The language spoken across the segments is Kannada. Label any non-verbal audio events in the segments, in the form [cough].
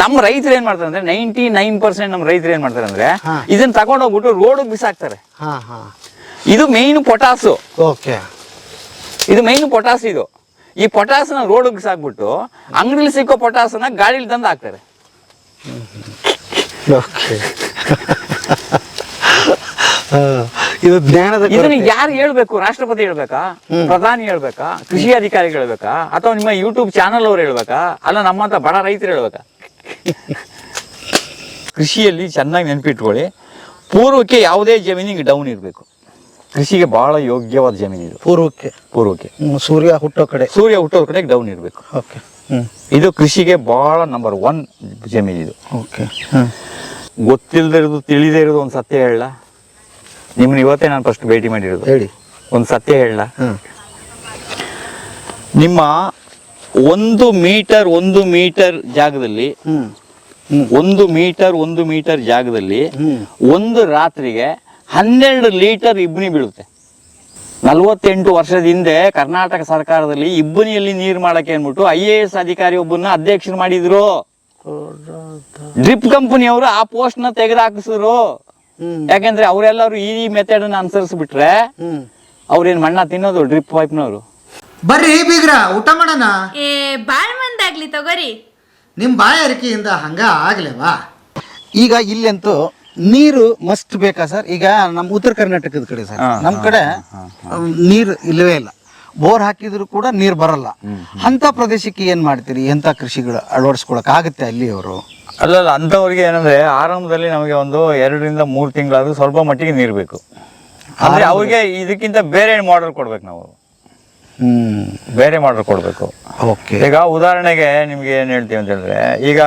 ನಮ್ಮ ರೈತರು ಏನ್ ಮಾಡ್ತಾರೆ ಅಂದ್ರೆ ನೈಂಟಿ ನೈನ್ ಪರ್ಸೆಂಟ್ ನಮ್ಮ ರೈತರು ಏನ್ ಮಾಡ್ತಾರೆ ಅಂದ್ರೆ ಇದನ್ನ ತಗೊಂಡೋಗ್ಬಿಟ್ಟು ರೋಡ್ ಬಿಸಾಕ್ತಾರೆ. ಹಾಂ ಹಾಂ. ಇದು ಮೇನ್ ಪೊಟಾಸು ಓಕೆ. ಇದು ಮೇಯ್ನ್ ಪೊಟಾಸ್ ಇದು. ಈ ಪೊಟಾಸ್ನ ರೋಡ್ ಬಿಸಾಕ್ಬಿಟ್ಟು ಅಂಗಡಿಲಿ ಸಿಕ್ಕೋ ಪೊಟಾಸನ ಗಾಡಿಲಿ ತಂದು ಹಾಕ್ತಾರೆ. ಇದು ಜ್ಞಾನದ ಇದನ್ನ. ಯಾರು ಹೇಳ್ಬೇಕು? ರಾಷ್ಟ್ರಪತಿ ಹೇಳ್ಬೇಕಾ? ಪ್ರಧಾನಿ ಹೇಳ್ಬೇಕಾ? ಕೃಷಿ ಅಧಿಕಾರಿಗಳು ಹೇಳ್ಬೇಕಾ? ಅಥವಾ ನಿಮ್ಮ ಯೂಟ್ಯೂಬ್ ಚಾನಲ್ ಅವ್ರು ಹೇಳ್ಬೇಕಾ? ಅಲ್ಲ ನಮ್ಮಂತ ಬಡ ರೈತರು ಹೇಳ್ಬೇಕಾ? ಕೃಷಿಯಲ್ಲಿ ಚೆನ್ನಾಗಿ ನೆನಪಿಟ್ಕೊಳ್ಳಿ ಪೂರ್ವಕ್ಕೆ ಯಾವುದೇ ಜಮೀನಿಗೆ ಡೌನ್ ಇರಬೇಕು. ಕೃಷಿಗೆ ಬಹಳ ಯೋಗ್ಯವಾದ ಜಮೀನು ಇದು. ಪೂರ್ವಕ್ಕೆ. ಪೂರ್ವಕ್ಕೆ. ಸೂರ್ಯ ಹುಟ್ಟೋ ಕಡೆ. ಸೂರ್ಯ ಹುಟ್ಟೋ ಕಡೆಗೆ ಡೌನ್ ಇರಬೇಕು. ಓಕೆ ಇದು ಕೃಷಿಗೆ ಬಹಳ ನಂಬರ್ ಒನ್ ಜಮೀನಿದು ಇದು. ಓಕೆ ಹ್ಞೂ ಗೊತ್ತಿಲ್ಲದೆ ಇರೋದು ತಿಳಿದೇ ಇರೋದು ಒಂದು ಸತ್ಯ ಹೇಳ ನಿಮ್ಮನ್ನ ಇವತ್ತೇ ನಾನು ಫಸ್ಟ್ ಭೇಟಿ ಮಾಡಿರೋದು. ಹೇಳಿ. ಒಂದು ಸತ್ಯ ಹೇಳ ನಿಮ್ಮ ಒಂದು ಮೀಟರ್ ಒಂದು ಮೀಟರ್ ಜಾಗದಲ್ಲಿ ಒಂದು ಮೀಟರ್ ಒಂದು ಮೀಟರ್ ಜಾಗದಲ್ಲಿ ಒಂದು ರಾತ್ರಿಗೆ ಹನ್ನೆರಡು ಲೀಟರ್ ಇಬ್ಬನಿ ಬೀಳುತ್ತೆ. ನಲವತ್ತೆಂಟು ವರ್ಷದ ಹಿಂದೆ ಕರ್ನಾಟಕ ಸರ್ಕಾರದಲ್ಲಿ ಇಬ್ಬನಿಯಲ್ಲಿ ನೀರು ಮಾಡಕ್ಕೆ ಅಂದ್ಬಿಟ್ಟು ಐ ಎ ಎಸ್ ಅಧಿಕಾರಿ ಒಬ್ಬನ್ನ ಅಧ್ಯಕ್ಷರು ಮಾಡಿದ್ರು. ಡ್ರಿಪ್ ಕಂಪನಿಯವರು ಆ ಪೋಸ್ಟ್ನ ತೆಗೆದಾಕಿಸಿದ್ರು. ಯಾಕೆಂದ್ರೆ ಅವರೆಲ್ಲರೂ ಈ ಮೆಥಡ್ ಅನ್ನ ಅನುಸರಿಸ್ಬಿಟ್ರೆ ಅವ್ರೇನ್ ಮಣ್ಣ ತಿನ್ನೋದು ಡ್ರಿಪ್ ಪೈಪ್ನವರು ಬರ್ರಿ ಬೀಗ್ರ ಊಟ ಮಾಡೋಣ. ಏ ಬಾಳ್ ಮಂದಾಗ್ಲಿ ತಗೋರಿ. ನಿಮ್ಮ ಬಾಯಾರಿಕೆಯಿಂದ ಹಂಗ ಆಗ್ಲೇವಾ? ಈಗ ಇಲ್ಲಂತೂ ನೀರು ಮಸ್ಟ್ ಬೇಕಾ ಸರ್ ಈಗ ನಮ್ಮ ಉತ್ತರ ಕರ್ನಾಟಕದ ಕಡೆ ಸರ್ ನಮ್ಮ ಕಡೆ ನೀರು ಇಲ್ಲವೇ ಇಲ್ಲ. ಬೋರ್ ಹಾಕಿದ್ರು ಕೂಡ ನೀರು ಬರಲ್ಲ. ಅಂತ ಪ್ರದೇಶಕ್ಕೆ ಏನ್ ಮಾಡ್ತೀರಿ? ಎಂತ ಕೃಷಿಗಳು ಅಳವಡಿಸ್ಕೊಳಕ್ ಆಗುತ್ತೆ ಅಲ್ಲಿ ಅವರು? ಅಲ್ಲಲ್ಲ ಅಂಥವ್ರಿಗೆ ಏನಂದ್ರೆ ಆರಂಭದಲ್ಲಿ ನಮಗೆ ಒಂದು ಎರಡರಿಂದ ಮೂರು ತಿಂಗಳಾದ್ರೂ ಸ್ವಲ್ಪ ಮಟ್ಟಿಗೆ ನೀರು ಬೇಕು. ಅಂದ್ರೆ ಅವ್ರಿಗೆ ಇದಕ್ಕಿಂತ ಬೇರೆ ಮಾಡಲ್ ಕೊಡ್ಬೇಕು ನಾವು. ಬೇರೆ ಮಾಡಲ್ ಕೊಡಬೇಕು. ಓಕೆ ಈಗ ಉದಾಹರಣೆಗೆ ನಿಮ್ಗೆ ಏನ್ ಹೇಳ್ತೀವಿ ಅಂತ ಹೇಳಿದ್ರೆ ಈಗ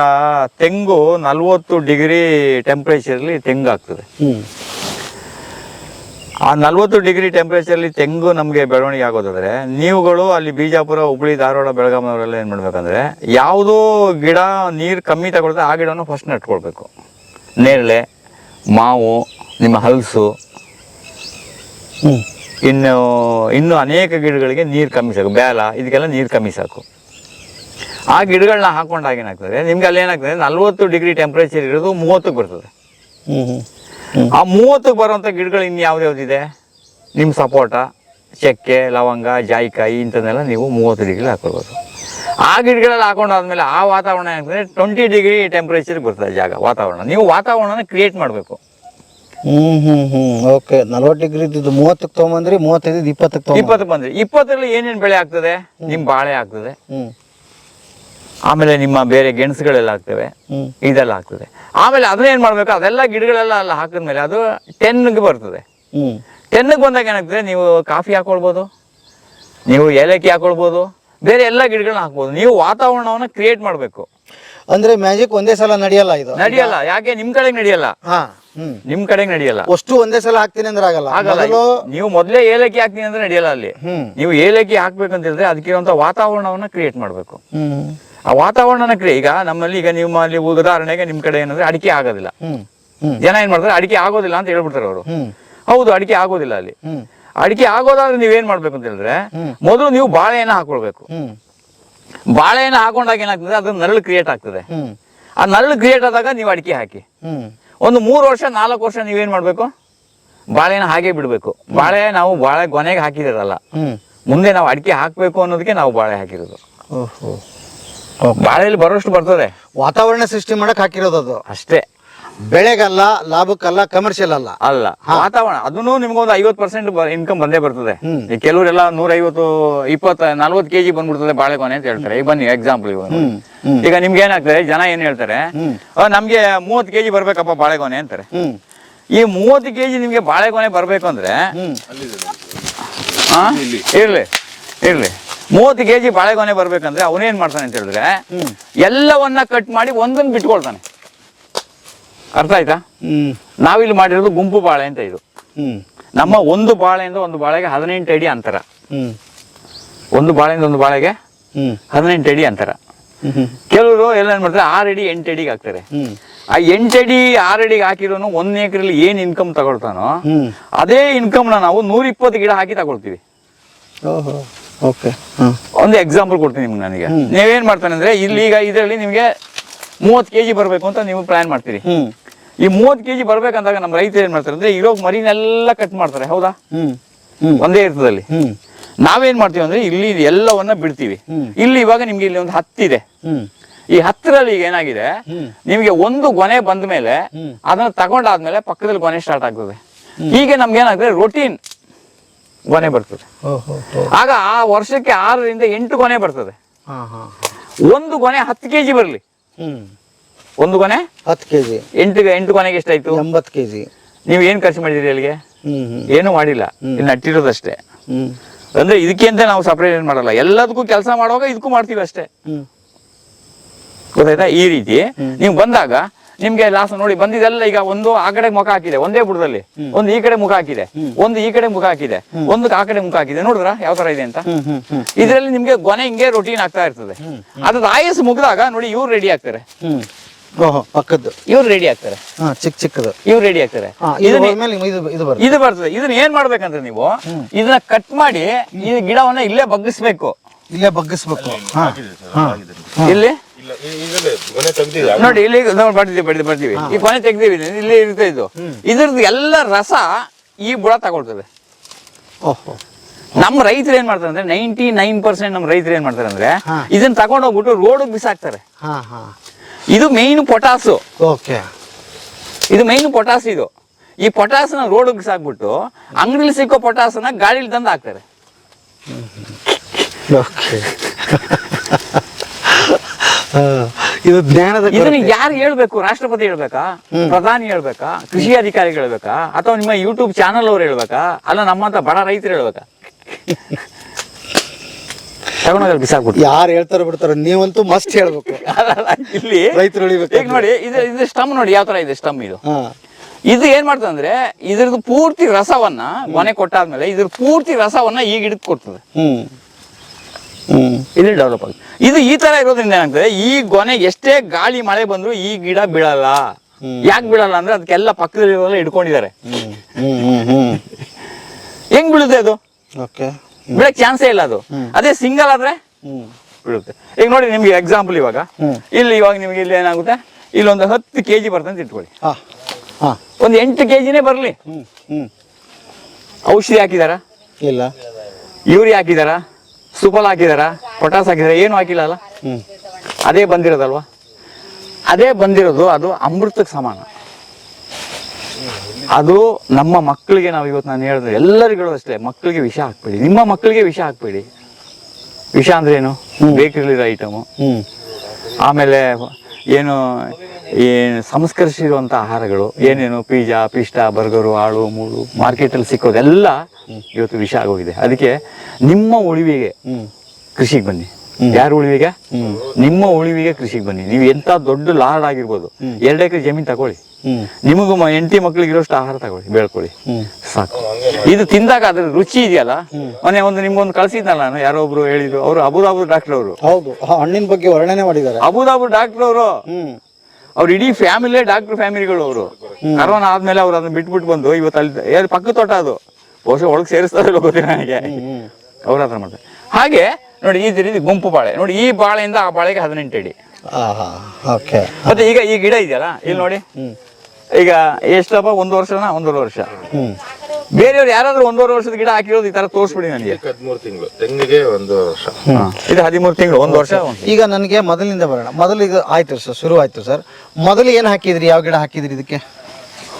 ತೆಂಗು ನಲ್ವತ್ತು ಡಿಗ್ರಿ ಟೆಂಪರೇಚರ್ಲಿ ತೆಂಗು ಆಗ್ತದೆ. ಆ ನಲ್ವತ್ತು ಡಿಗ್ರಿ ಟೆಂಪರೇಚರ್ಲಿ ತೆಂಗು ನಮಗೆ ಬೆಳವಣಿಗೆ ಆಗೋದಾದ್ರೆ ನೀವುಗಳು ಅಲ್ಲಿ ಬಿಜಾಪುರ ಹುಬ್ಳಿ ಧಾರವಾಡ ಬೆಳಗಾಮವರೆಲ್ಲ ಏನು ಮಾಡ್ಬೇಕಂದ್ರೆ ಯಾವುದೋ ಗಿಡ ನೀರು ಕಮ್ಮಿ ತಗೊಳ್ತದೆ ಆ ಗಿಡನ ಫಸ್ಟ್ ನೆಟ್ಕೊಳ್ಬೇಕು. ನೇರಳೆ ಮಾವು ನಿಮ್ಮ ಹಲಸು. ಇನ್ನು ಇನ್ನು ಅನೇಕ ಗಿಡಗಳಿಗೆ ನೀರು ಕಮ್ಮಿ ಸಾಕು ಬೇಲ ಇದಕ್ಕೆಲ್ಲ ನೀರು ಕಮ್ಮಿ ಸಾಕು. ಆ ಗಿಡಗಳನ್ನ ಹಾಕೊಂಡಾಗ ಏನಾಗ್ತದೆ ನಿಮ್ಗೆ ಅಲ್ಲಿ ಏನಾಗ್ತದೆ ನಲ್ವತ್ತು ಡಿಗ್ರಿ ಟೆಂಪರೇಚರ್ ಇರೋದು ಮೂವತ್ತಕ್ಕೆ ಬರ್ತದೆ. ಆ ಮೂವತ್ತಕ್ಕೆ ಬರುವಂಥ ಗಿಡಗಳು ಇನ್ನು ಯಾವ್ದ್ಯಾವ್ದಿದೆ ನಿಮ್ಮ ಸಪೋಟ ಚಕ್ಕೆ ಲವಂಗ ಜಾಯಿಕಾಯಿ ಇಂಥದ್ದೆಲ್ಲ ನೀವು ಮೂವತ್ತು ಡಿಗ್ರಿ ಹಾಕೊಳ್ಬೋದು. ಆ ಗಿಡಗಳೆಲ್ಲ ಹಾಕೊಂಡಾದ್ಮೇಲೆ ಆ ವಾತಾವರಣ ಏನಾಗ್ತದೆ ಟ್ವೆಂಟಿ ಡಿಗ್ರಿ ಟೆಂಪ್ರೇಚರ್ ಬರ್ತದೆ ಜಾಗ ವಾತಾವರಣ. ನೀವು ವಾತಾವರಣನ ಕ್ರಿಯೇಟ್ ಮಾಡಬೇಕು. ಹ್ಮ್ ಹ್ಮ್ ಹ್ಮ್. ಓಕೆ ನಲ್ವತ್ತು ಡಿಗ್ರಿ ಇದ್ದಿದ್ದು ಮೂವತ್ತಕ್ಕೆ ತೊಗೊಂಬಂದ್ರಿ ಮೂವತ್ತೈದು ಇಪ್ಪತ್ತಕ್ಕೆ ಇಪ್ಪತ್ತು ಬಂದ್ರೆ. ಇಪ್ಪತ್ತರಲ್ಲಿ ಏನೇನು ಬೆಳೆ ಆಗ್ತದೆ? ನಿಮ್ಮ ಬಾಳೆ ಆಗ್ತದೆ. ಹ್ಮ್. ಆಮೇಲೆ ನಿಮ್ಮ ಬೇರೆ ಗೆಣಸುಗಳೆಲ್ಲ ಆಗ್ತವೆ. ಇದೆಲ್ಲ ಆಗ್ತದೆ. ಆಮೇಲೆ ಅದನ್ನ ಏನ್ ಮಾಡಬೇಕು? ಅದೆಲ್ಲ ಗಿಡಗಳೆಲ್ಲ ಅಲ್ಲ ಹಾಕಿದ್ಮೇಲೆ ಅದು ಟೆನ್ಗೆ ಬರ್ತದೆ. ಹ್ಮ್. ಟೆನ್ಗೆ ಬಂದಾಗ ಏನಾಗ್ತದೆ? ನೀವು ಕಾಫಿ ಹಾಕೊಳ್ಬೋದು ನೀವು ಏಲಕ್ಕಿ ಹಾಕೊಳ್ಬೋದು ಬೇರೆ ಎಲ್ಲ ಗಿಡಗಳನ್ನ ಹಾಕ್ಬೋದು. ನೀವು ವಾತಾವರಣವನ್ನು ಕ್ರಿಯೇಟ್ ಮಾಡಬೇಕು. ಅಂದ್ರೆ ಮ್ಯಾಜಿಕ್ ಒಂದೇ ಸಲ ನಡೆಯಲ್ಲ ಇದು? ನಡೆಯಲ್ಲ. ಯಾಕೆ? ನಿಮ್ ಕಡೆ ನಡೆಯಲ್ಲ. ಹಾ. ನಿಮ್ ಕಡೆ ನಡೆಯಲ್ಲ. ಅಷ್ಟು ಒಂದೇ ಸಲ ಹಾಕ್ತೀನಿ ಅಂದ್ರೆ ಆಗಲ್ಲ. ಆಗಲ್ಲ. ನೀವು ಮೊದಲೇ ಏಲಕ್ಕಿ ಹಾಕ್ತೀನಿ ಅಂದ್ರೆ ನಡೆಯಲ್ಲ ಅಲ್ಲಿ. ನೀವು ಏಲಕ್ಕಿ ಹಾಕ್ಬೇಕಂತ ಹೇಳಿದ್ರೆ ಅದಕ್ಕಿರುವಂತ ವಾತಾವರಣವನ್ನ ಕ್ರಿಯೇಟ್ ಮಾಡ್ಬೇಕು. ಆ ವಾತಾವರಣನ ಕ್ರಿಯೆ ಈಗ ನಮ್ಮಲ್ಲಿ ಈಗ ನಿಮ್ಮಲ್ಲಿ ಉದಾಹರಣೆಗೆ ನಿಮ್ ಕಡೆ ಏನಂದ್ರೆ ಅಡಿಕೆ ಆಗೋದಿಲ್ಲ. ಜನ ಏನ್ ಮಾಡ್ತಾರೆ? ಅಡಿಕೆ ಆಗೋದಿಲ್ಲ ಅಂತ ಹೇಳ್ಬಿಡ್ತಾರೆ ಅವರು. ಹೌದು ಅಡಿಕೆ ಆಗೋದಿಲ್ಲ ಅಲ್ಲಿ. ಅಡಿಕೆ ಆಗೋದಾದ್ರೆ ನೀವೇನ್ ಮಾಡ್ಬೇಕು ಅಂತ ಹೇಳಿದ್ರೆ ಮೊದಲು ನೀವು ಬಾಳೆಹಣ್ಣ ಹಾಕೊಳ್ಬೇಕು. ಬಾಳೆಹಣ್ಣ ಹಾಕೊಂಡಾಗ ಏನಾಗ್ತದೆ? ಅದ್ರ ನರಳು ಕ್ರಿಯೇಟ್ ಆಗ್ತದೆ. ಆ ನರಳು ಕ್ರಿಯೇಟ್ ಆದಾಗ ನೀವು ಅಡಿಕೆ ಹಾಕಿ. ಒಂದು ಮೂರು ವರ್ಷ ನಾಲ್ಕು ವರ್ಷ ನೀವೇನ್ ಮಾಡ್ಬೇಕು? ಬಾಳೆನ ಹಾಗೆ ಬಿಡಬೇಕು. ಬಾಳೆ ನಾವು ಬಾಳೆ ಗೊನೆಗೆ ಹಾಕಿದಿರಲ್ಲ ಮುಂದೆ ನಾವು ಅಡಿಕೆ ಹಾಕಬೇಕು ಅನ್ನೋದಕ್ಕೆ ನಾವು ಬಾಳೆ ಹಾಕಿರೋದು. ಬಾಳೆಯಲ್ಲಿ ಬರೋಷ್ಟು ಬರ್ತದೆ. ವಾತಾವರಣ ಸೃಷ್ಟಿ ಮಾಡಕ್ ಹಾಕಿರೋದು ಅದು. ಅಷ್ಟೇ. ಬೆಳೆಗಲ್ಲ ಲಾಭಕ್ಕಲ್ಲ ಕಮರ್ಷಿಯಲ್ ಅಲ್ಲ. ಅಲ್ಲ ವಾತಾವರಣ ಅದನ್ನು ನಿಮ್ಗೊಂದು ಐವತ್ ಪರ್ಸೆಂಟ್ ಇನ್ಕಮ್ ಬಂದೇ ಬರ್ತದೆ. ಈ ಕೆಲವರೆಲ್ಲ ನೂರೈವತ್ತು ಇಪ್ಪತ್ತ ನಲ್ವತ್ತು ಕೆಜಿ ಬಂದ್ಬಿಡ್ತದೆ ಬಾಳೆಗೊನೆ ಅಂತ ಹೇಳ್ತಾರೆ. ಈಗ ಬನ್ನಿ ಎಕ್ಸಾಂಪಲ್ ಇವಾಗ ಈಗ ನಿಮ್ಗೆ ಏನಾಗ್ತದೆ ಜನ ಏನ್ ಹೇಳ್ತಾರೆ ಹ್ಮ್. "ಆ, ನಮ್ಗೆ ಮೂವತ್ತು ಕೆಜಿ ಬರ್ಬೇಕಪ್ಪ ಬಾಳೆಗೊನೆ ಅಂತಾರೆ. ಈ ಮೂವತ್ತು ಕೆಜಿ ನಿಮ್ಗೆ ಬಾಳೆಗೊನೆ ಬರ್ಬೇಕು ಅಂದ್ರೆ? ಇರ್ಲಿ ಇರ್ಲಿ. ಮೂವತ್ತು ಕೆಜಿ ಬಾಳೆಗೊನೆ ಬರ್ಬೇಕಂದ್ರೆ ಅವನೇನ್ ಮಾಡ್ತಾನೆ ಅಂತ ಹೇಳಿದ್ರೆ ಎಲ್ಲವನ್ನ ಕಟ್ ಮಾಡಿ ಒಂದನ್ನ ಬಿಟ್ಕೊಳ್ತಾನೆ. ಅರ್ಥ ಆಯ್ತಾ? ಹ್ಮ್. ನಾವಿಲ್ಲಿ ಮಾಡಿರೋದು ಗುಂಪು ಬಾಳೆ ಅಂತ ಇದು. ಹ್ಮ್. ನಮ್ಮ ಒಂದು ಬಾಳೆಯಿಂದ ಒಂದು ಬಾಳೆಗೆ ಹದಿನೆಂಟು ಅಡಿ ಅಂತರ. ಹ್ಮ್. ಒಂದು ಬಾಳೆಯಿಂದ ಒಂದು ಬಾಳೆಗೆ ಹ್ಮ್. ಹದಿನೆಂಟು ಅಡಿ ಅಂತರ. ಕೆಲವರು ಎಲ್ಲ ಏನ್ ಮಾಡ್ತಾರೆ ಆರು ಅಡಿ ಎಂಟು ಅಡಿಗೆ ಹಾಕ್ತಾರೆ. ಆ ಎಂಟು ಅಡಿ ಆರು ಅಡಿಗೆ ಹಾಕಿರೋನು ಒಂದ್ ಎಕರೆಲಿ ಏನ್ ಇನ್ಕಮ್ ತಗೊಳ್ತಾನೋ ಅದೇ ಇನ್ಕಮ್ನ ನಾವು ನೂರ ಇಪ್ಪತ್ತು ಗಿಡ ಹಾಕಿ ತಗೊಳ್ತೀವಿ. ಒಂದು ಎಕ್ಸಾಂಪಲ್ ಕೊಡ್ತೀನಿ ನಿಮ್ಗೆ ನನಗೆ. ನೀವೇನ್ ಮಾಡ್ತಾನೆ ಅಂದ್ರೆ ಇಲ್ಲಿ ಈಗ ಇದರಲ್ಲಿ ನಿಮಗೆ ಮೂವತ್ತು ಕೆಜಿ ಬರಬೇಕು ಅಂತ ನೀವು ಪ್ಲಾನ್ ಮಾಡ್ತೀರಿ. ಈ ಮೂವತ್ತು ಕೆಜಿ ಬರ್ಬೇಕಂದಾಗ ನಮ್ಮ ರೈತರು ಏನ್ ಮಾಡ್ತಾರೆ ಅಂದ್ರೆ ಇರೋ ಮರಿನೆಲ್ಲ ಕಟ್ ಮಾಡ್ತಾರೆ ಹೌದಾ? ಒಂದೇ ಇರ್ತದಲ್ಲಿ. ನಾವೇನ್ ಮಾಡ್ತೀವಿ ಅಂದ್ರೆ ಇಲ್ಲಿ ಎಲ್ಲವನ್ನ ಬಿಡ್ತೀವಿ. ಇಲ್ಲಿ ಇವಾಗ ನಿಮ್ಗೆ ಇಲ್ಲಿ ಒಂದು ಹತ್ತಿದೆ ಈ ಹತ್ತಿರಲ್ಲಿ ಈಗ ಏನಾಗಿದೆ ನಿಮ್ಗೆ ಒಂದು ಗೊನೆ ಬಂದ ಮೇಲೆ. ಅದನ್ನ ತಗೊಂಡಾದ್ಮೇಲೆ ಪಕ್ಕದಲ್ಲಿ ಗೊನೆ ಸ್ಟಾರ್ಟ್ ಆಗ್ತದೆ. ಹೀಗೆ ನಮ್ಗೆ ಏನಾಗ್ತದೆ ರೊಟೀನ್ ಗೊನೆ ಬರ್ತದೆ. ಆಗ ಆ ವರ್ಷಕ್ಕೆ ಆರರಿಂದ ಎಂಟು ಗೊನೆ ಬರ್ತದೆ. ಒಂದು ಗೊನೆ ಹತ್ತು ಕೆಜಿ ಬರಲಿ. ಹ್ಮ್. ಒಂದು ಕೊನೆ? ಹತ್ತು ಕೆಜಿ. ಎಂಟು ಎಂಟು ಕೊನೆಗೆ ಎಷ್ಟಾಯ್ತು? ಎಂಬತ್ತು ಕೆಜಿ. ನೀವು ಏನು ಖರ್ಚು ಮಾಡಿದಿರಿ ಅಲ್ಲಿಗೆ? ಏನು ಮಾಡಿಲ್ಲ. ಇಲ್ಲಿ ನಟ್ಟಿರೋದಷ್ಟೇ ಅಂದ್ರೆ ಇದಕ್ಕೆ ಅಂತ ನಾವು ಸಪ್ರೇಟ್ ಏನ್ ಮಾಡಲ್ಲ. ಎಲ್ಲದಕ್ಕೂ ಕೆಲಸ ಮಾಡುವಾಗ ಇದಕ್ಕೂ ಮಾಡ್ತೀವಿ ಅಷ್ಟೇ. ಗೊತ್ತಾಯ್ತಾ? ಈ ರೀತಿ. ನೀವು ಬಂದಾಗ ನಿಮ್ಗೆ ಲಾಸ್ ನೋಡಿ ಬಂದಿದೆಲ್ಲ ಈಗ ಒಂದು ಆ ಕಡೆ ಮುಖ ಹಾಕಿದೆ ಒಂದೇ ಬುಡದಲ್ಲಿ. ಒಂದು ಈ ಕಡೆ ಮುಖ ಹಾಕಿದೆ ಒಂದು ಈ ಕಡೆ ಮುಖ ಹಾಕಿದೆ ಒಂದು ಆ ಕಡೆ ಮುಖ ಹಾಕಿದೆ. ನೋಡಿದ್ರ? ಯಾವ ತರ ಇದೆ ಅಂತ? ಇದರಲ್ಲಿ ನಿಮ್ಗೆ ಗೊನೆ ಹಿಂಗೆ ರೊಟೀನ್ ಆಗ್ತಾ ಇರ್ತದೆ. ಅದ್ರ ಆಯಸ್ ಮುಗಿದಾಗ ನೋಡಿ ಇವ್ರು ರೆಡಿ ಆಗ್ತಾರೆ. ಪಕ್ಕದ್ದು. ಇವ್ರು ರೆಡಿ ಆಗ್ತಾರೆ. ಚಿಕ್ಕ ಚಿಕ್ಕದು. ಇವ್ರು ರೆಡಿ ಆಗ್ತಾರೆ. ಇದು ಬರ್ತದೆ. ಇದನ್ನ ಏನ್ ಮಾಡ್ಬೇಕಂದ್ರೆ ನೀವು ಇದನ್ನ ಕಟ್ ಮಾಡಿ ಈ ಗಿಡವನ್ನ ಇಲ್ಲೇ ಬಗ್ಗಿಸ್ಬೇಕು. ಇಲ್ಲೇ ಬಗ್ಗಿಸ್ಬೇಕು. ಇಲ್ಲಿ? ನೋಡಿ ಇಲ್ಲಿ ನಾವು ಬರ್ತೀವಿ ಬರ್ತೀವಿ ಬರ್ತೀವಿ. ಈ ಕೊನೆ ತೆಗ್ದೀವಿ ಇಲ್ಲಿ ಇರುತ್ತೆ ಇದು ಇದ್ರದ್ದು ಎಲ್ಲ ರಸ ಈ ಬುಡ ತಗೊಳ್ತದೆ. ನಮ್ಮ ರೈತರು ಏನ್ ಮಾಡ್ತಾರೆ ಅಂದ್ರೆ ನೈಂಟಿ ನೈನ್ ಪರ್ಸೆಂಟ್ ನಮ್ಮ ರೈತರು ಏನ್ ಮಾಡ್ತಾರೆ ಅಂದ್ರೆ. ಇದನ್ನ ತಗೊಂಡೋಗ್ಬಿಟ್ಟು ರೋಡ್ ಬಿಸಾಕ್ತಾರೆ. ಹಾ ಹಾ. ಇದು ಮೇನ್ ಪೊಟಾಸು ಓಕೆ. ಇದು ಮೇನ್ ಪೊಟಾಸ್ ಇದು. ಈ ಪೊಟಾಸ್ನ ರೋಡ್ ಬಿಸಾಕ್ಬಿಟ್ಟು ಅಂಗಡಿಲಿ ಸಿಕ್ಕೋ ಪೊಟಾಸನ್ನ ಗಾಡಿಲಿ ತಂದು ಹಾಕ್ತಾರೆ. ಇದು ಜ್ಞಾನದ ಇದನ್ನ ಯಾರು ಹೇಳ್ಬೇಕು? ರಾಷ್ಟ್ರಪತಿ ಹೇಳ್ಬೇಕಾ? ಪ್ರಧಾನಿ ಹೇಳ್ಬೇಕಾ? ಕೃಷಿ ಅಧಿಕಾರಿ ಹೇಳ್ಬೇಕಾ? ಅಥವಾ ನಿಮ್ಮ ಯೂಟ್ಯೂಬ್ ಚಾನಲ್ ಅವ್ರು ಹೇಳ್ಬೇಕಾ? ಅಲ್ಲ ನಮ್ಮಂತ ಬಡ ರೈತರು ಹೇಳ್ಬೇಕಾ? ತಗೊಂಡೋಗಿ ಬಿಸಾಕ್ಬಿಟ್ಟು ಯಾರು ಹೇಳ್ತಾರ ಬಿಡ್ತಾರ ನೀವಂತೂ ಮಸ್ಟ್ ಹೇಳ್ಬೇಕು. [laughs] ಇಲ್ಲಿ ರೈತರು ಈಗ ನೋಡಿ ಇದು ಇದು ಸ್ಟಮ್ ನೋಡಿ ಯಾವ ತರ ಇದೆ ಸ್ಟಮ್ ಇದು. ಇದು ಏನ್ ಮಾಡ್ತದೆ ಅಂದ್ರೆ ಇದ್ರದ್ದು ಪೂರ್ತಿ ರಸವನ್ನ ಮನೆ ಕೊಟ್ಟಾದ್ಮೇಲೆ ಇದ್ರ ಪೂರ್ತಿ ರಸವನ್ನ ಈಗ ಹಿಡಿದು ಕೊಡ್ತದೆ. ಇಲ್ಲಿ ಡೆವಲಪ್ ಆಗುತ್ತೆ. ಇದು ಈ ತರ ಇರೋದ್ರಿಂದ ಏನಾಗ್ತದೆ? ಈ ಗೊನೆ ಎಷ್ಟೇ ಗಾಳಿ ಮಳೆ ಬಂದ್ರು ಈ ಗಿಡ ಬೀಳಲ್ಲ. ಯಾಕೆ ಬಿಡಲ್ಲ ಅಂದ್ರೆ ಅದಕ್ಕೆಲ್ಲ ಪಕ್ಕದಲ್ಲಿರೋಲ್ಲ ಇಟ್ಕೊಂಡಿದ್ದಾರೆ ಹೆಂಗ್ ಬೀಳುತ್ತೆ ಅದು? ಬೀಳಕ್ ಚಾನ್ಸೇ ಇಲ್ಲ ಅದು. ಅದೇ ಸಿಂಗಲ್ ಆದ್ರೆ ಬಿಡುತ್ತೆ ಬೀಳುತ್ತೆ. ಈಗ ನೋಡಿ ನಿಮ್ಗೆ ಎಕ್ಸಾಂಪಲ್ ಇವಾಗ. ಇಲ್ಲಿ ಇವಾಗ ನಿಮ್ಗೆ ಇಲ್ಲಿ ಏನಾಗುತ್ತೆ? ಇಲ್ಲೊಂದು ಹತ್ತು ಕೆ ಜಿ ಬರ್ತಂತ ಇಟ್ಕೊಳ್ಳಿ. ಒಂದು ಎಂಟು ಕೆ ಜಿನೇ ಬರಲಿ. ಔಷಧಿ ಹಾಕಿದಾರ? ಇಲ್ಲ. ಯೂರಿಯಾ ಹಾಕಿದಾರ? ಸುಫಲ್ ಹಾಕಿದಾರ? ಪೊಟಾಸ್ ಹಾಕಿದಾರ? ಏನು ಹಾಕಿಲ್ಲ ಅಲ್ಲ? ಅದೇ ಬಂದಿರೋದಲ್ವ? ಅದೇ ಬಂದಿರೋದು ಅದು ಅಮೃತಕ್ಕೆ ಸಮಾನ. ಅದು ನಮ್ಮ ಮಕ್ಕಳಿಗೆ ನಾವು ಇವತ್ತು ನಾನು ಹೇಳಿದ್ರೆ ಎಲ್ಲರಿಗೂ ಅಷ್ಟೇ ಮಕ್ಕಳಿಗೆ ವಿಷ ಹಾಕ್ಬೇಡಿ. ನಿಮ್ಮ ಮಕ್ಕಳಿಗೆ ವಿಷ ಹಾಕ್ಬೇಡಿ. ವಿಷ ಅಂದ್ರೆ ಏನು? ಬೇಕರಿಲಿರೋ ಐಟಮು ಆಮೇಲೆ ಏನು ಏನು ಸಂಸ್ಕರಿಸಿರುವಂಥ ಆಹಾರಗಳು ಏನೇನು ಪಿಜ್ಜಾ ಪಿಸ್ಟಾ ಬರ್ಗರು ಆಳು ಮೂಳು ಮಾರ್ಕೆಟಲ್ಲಿ ಸಿಕ್ಕೋದೆಲ್ಲ ಇವತ್ತು ವಿಷ ಆಗೋಗಿದೆ. ಅದಕ್ಕೆ ನಿಮ್ಮ ಉಳಿವಿಗೆ ಕೃಷಿಗೆ ಬನ್ನಿ. ಯಾರು ಉಳಿವಿಗೆ? ನಿಮ್ಮ ಉಳಿವಿಗೆ ಕೃಷಿಗೆ ಬನ್ನಿ. ನೀವು ಎಂತ ದೊಡ್ಡ ಲಾರ್ಡ್ ಆಗಿರ್ಬೋದು. ಎರಡು ಎಕರೆ ಜಮೀನು ತಗೊಳ್ಳಿ. ನಿಮಗೂ ಎಂಟಿ ಹೆಂಡತಿ ಮಕ್ಳಿಗೆ ಇರೋಷ್ಟು ಆಹಾರ ತಗೊಳ್ಳಿ ಬೆಳ್ಕೊಳ್ಳಿ. ಸಾಕು. ಇದು ತಿಂದಾಗ ಅದ್ರ ರುಚಿ ಇದೆಯಲ್ಲ? ಮೊನ್ನೆ ಒಂದು ನಿಮ್ಗೊಂದು ಕಳ್ಸಿದ್ನಲ್ಲ ನಾನು ಯಾರೋ ಒಬ್ರು ಹೇಳಿದ್ರು. ಅವರು ಅಬುದಾಬು ಡಾಕ್ಟರ್ ಅವರು ಹೌದು ಹಣ್ಣಿನ ಬಗ್ಗೆ ವರ್ಣನೆ ಮಾಡಿದ್ದಾರೆ. ಅಬುದಾಬು ಡಾಕ್ಟರ್ ಅವರು ಅವ್ರ ಇಡೀ ಫ್ಯಾಮಿಲಿ ಡಾಕ್ಟರ್ ಫ್ಯಾಮಿಲಿಗಳು ಅವರು. ಕರೋನಾ ಆದ್ಮೇಲೆ ಅವ್ರು ಅದನ್ನ ಬಿಟ್ಬಿಟ್ಟು ಬಂದು ಇವತ್ತು ಅಲ್ಲಿ ಪಕ್ಕ ತೋಟ ಅದು. ಬಹುಶಃ ಒಳಗೆ ಸೇರಿಸ್ತಾರೆ ಗೊತ್ತಿಲ್ಲ ನನಗೆ. ಅವ್ರ ಹತ್ರ ಮಾಡ್ತಾರೆ. ಹಾಗೆ ನೋಡಿ ಈ ರೀತಿ ಗುಂಪು ಬಾಳೆ. ನೋಡಿ ಈ ಬಾಳೆಯಿಂದ ಆ ಬಾಳೆಗೆ ಹದಿನೆಂಟು ಅಡಿ. ಆಹಾ ಓಕೆ. ಮತ್ತೆ ಈಗ ಈ ಗಿಡ ಇದೆಯಲ್ಲ ಇಲ್ಲಿ ನೋಡಿ. ಈಗ ಈಗ ಎಷ್ಟಪ್ಪ ಒಂದು ವರ್ಷನ? ಒಂದೂವರೆ ವರ್ಷ. ಹ್ಮ್. ಬೇರೆಯವ್ರು ಯಾರಾದ್ರೂ ಒಂದೂವರೆ ವರ್ಷದ ಗಿಡ ಹಾಕಿರೋದು ಈ ತರ ತೋರಿಸ್ಬಿಡಿ ನನಗೆ. ಹದಿಮೂರು ತಿಂಗಳು. ತೆಂಗಿಗೆ ಒಂದು ವರ್ಷ. ಹಾ. ಇದು ಹದಿಮೂರು ತಿಂಗಳು ಒಂದು ವರ್ಷ. ಈಗ ನನಗೆ ಮೊದಲಿಂದ ಬರೋಣ. ಮೊದಲು ಇದು ಆಯ್ತು ಸರ್ ಶುರು ಆಯ್ತು ಸರ್. ಮೊದಲು ಏನು ಹಾಕಿದ್ರಿ? ಯಾವ ಗಿಡ ಹಾಕಿದ್ರಿ ಇದಕ್ಕೆ?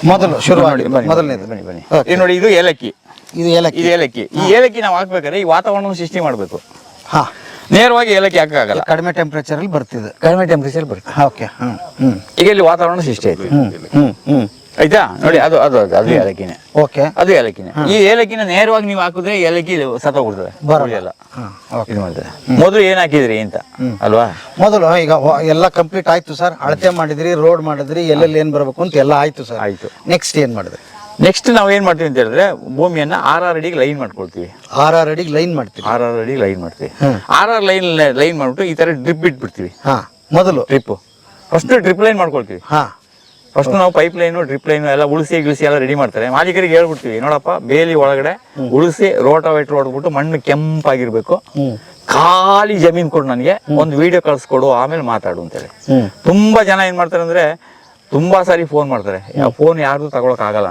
ಮೊದಲು ಶುರು ಮಾಡಿ ಮೊದಲನೇದು. ಬನ್ನಿ ಬನ್ನಿ ಇದು ನೋಡಿ ಇದು ಏಲಕ್ಕಿ. ಇದು ಏಲಕ್ಕಿ. ಇದು ಏಲಕ್ಕಿ. ಈ ಏಲಕ್ಕಿ ನಾವು ಹಾಕ್ಬೇಕಾದ್ರೆ ಈ ವಾತಾವರಣವನ್ನು ಸೃಷ್ಟಿ ಮಾಡಬೇಕು. ಹಾ. ನೇರವಾಗಿ ಏಲಕ್ಕಿ ಹಾಕಕ್ಕಾಗಲ್ಲ ಕಡಿಮೆ ಟೆಂಪರೇಚರ್ ಅಲ್ಲಿ ಬರ್ತಿದೆ. ಕಡಿಮೆ ಟೆಂಪರೇಚರ್ ಬರುತ್ತೆ ಓಕೆ ಹ್ಮ್ ಹ್ಮ್. ಈಗ ಇಲ್ಲಿ ವಾತಾವರಣ ಸೃಷ್ಟಿ ಆಯ್ತು. ಹ್ಮ್ ಹ್ಮ್ ಹ್ಮ್. ಆಯ್ತಾ? ನೋಡಿ ಅದು ಅದು ಅದು ಅದು ಏಲಕ್ಕಿನೇ. ಓಕೆ ಅದು ಏಲಕ್ಕಿನೇ. ಈ ಏಲಕ್ಕಿನ ನೇರವಾಗಿ ನೀವು ಹಾಕಿದ್ರೆ ಏಲಕ್ಕಿ ಸತ್ತೋಗ್ಬಿಡ್ತದೆ ಹೋಗ್ತದೆ ಇದು ಮಾಡ್ತದೆ ಮೊದಲು ಏನ್ ಹಾಕಿದ್ರಿ ಅಂತ? ಅಲ್ವಾ? ಮೊದಲು ಈಗ ಎಲ್ಲ ಕಂಪ್ಲೀಟ್ ಆಯ್ತು ಸರ್. ಅಳತೆ ಮಾಡಿದ್ರಿ ರೋಡ್ ಮಾಡಿದ್ರಿ ಎಲ್ಲೆಲ್ಲಿ ಏನ್ ಬರಬೇಕು ಅಂತ ಎಲ್ಲ ಆಯ್ತು ಸರ್. ಆಯ್ತು. ನೆಕ್ಸ್ಟ್ ಏನ್ ಮಾಡಿದ್ರಿ? ನೆಕ್ಸ್ಟ್ ನಾವು ಏನ್ ಮಾಡ್ತೀವಿ ಅಂತ ಹೇಳಿದ್ರೆ ಭೂಮಿಯನ್ನ ಆರ್ ಆರ್ ಅಡಿಗೆ ಲೈನ್ ಮಾಡ್ಕೊಳ್ತೀವಿ. ಆರ್ ಆರ್ ಅಡಿಗೆ ಲೈನ್ ಮಾಡ್ತೀವಿ. ಆರ್ ಆರ್ ಅಡಿಗೆ ಲೈನ್ ಮಾಡ್ತೀವಿ. ಆರ್ ಆರ್ ಲೈನ್ ಲೈನ್ ಮಾಡ್ಬಿಟ್ಟು ಈ ತರ ಡ್ರಿಪ್ ಇಟ್ಬಿಡ್ತೀವಿ. ಹಾ ಮೊದಲು. ಡ್ರಿಪ್ ಫಸ್ಟ್ ಡ್ರಿಪ್ ಲೈನ್ ಮಾಡ್ಕೊಳ್ತೀವಿ. ಹಾ. ಫಸ್ಟ್ ನಾವು ಪೈಪ್ ಲೈನ್ ಡ್ರಿಪ್ ಲೈನ್ ಎಲ್ಲ ಉಳಿಸಿ ಗಿಳಿಸಿ ಎಲ್ಲ ರೆಡಿ ಮಾಡ್ತಾರೆ. ಮಾಲೀಕರಿಗೆ ಹೇಳ್ಬಿಡ್ತೀವಿ ನೋಡಪ್ಪ ಬೇಲಿ ಒಳಗಡೆ ಉಳಿಸಿ ರೋಟಾವೇಟ್ರ್ ಹೊಡ್ಬಿಟ್ಟು ಮಣ್ಣು ಕೆಂಪಾಗಿರ್ಬೇಕು. ಖಾಲಿ ಜಮೀನ್ ಕೊಡು ನನಗೆ ಒಂದು ವಿಡಿಯೋ ಕಳ್ಸಿಕೊಡು ಆಮೇಲೆ ಮಾತಾಡು ಅಂತೇಳಿ. ತುಂಬಾ ಜನ ಏನ್ ಮಾಡ್ತಾರೆ ಅಂದ್ರೆ ತುಂಬಾ ಸಾರಿ ಫೋನ್ ಮಾಡ್ತಾರೆ. ಫೋನ್ ಯಾರ್ದು ತಗೊಳಕ್ ಆಗಲ್ಲ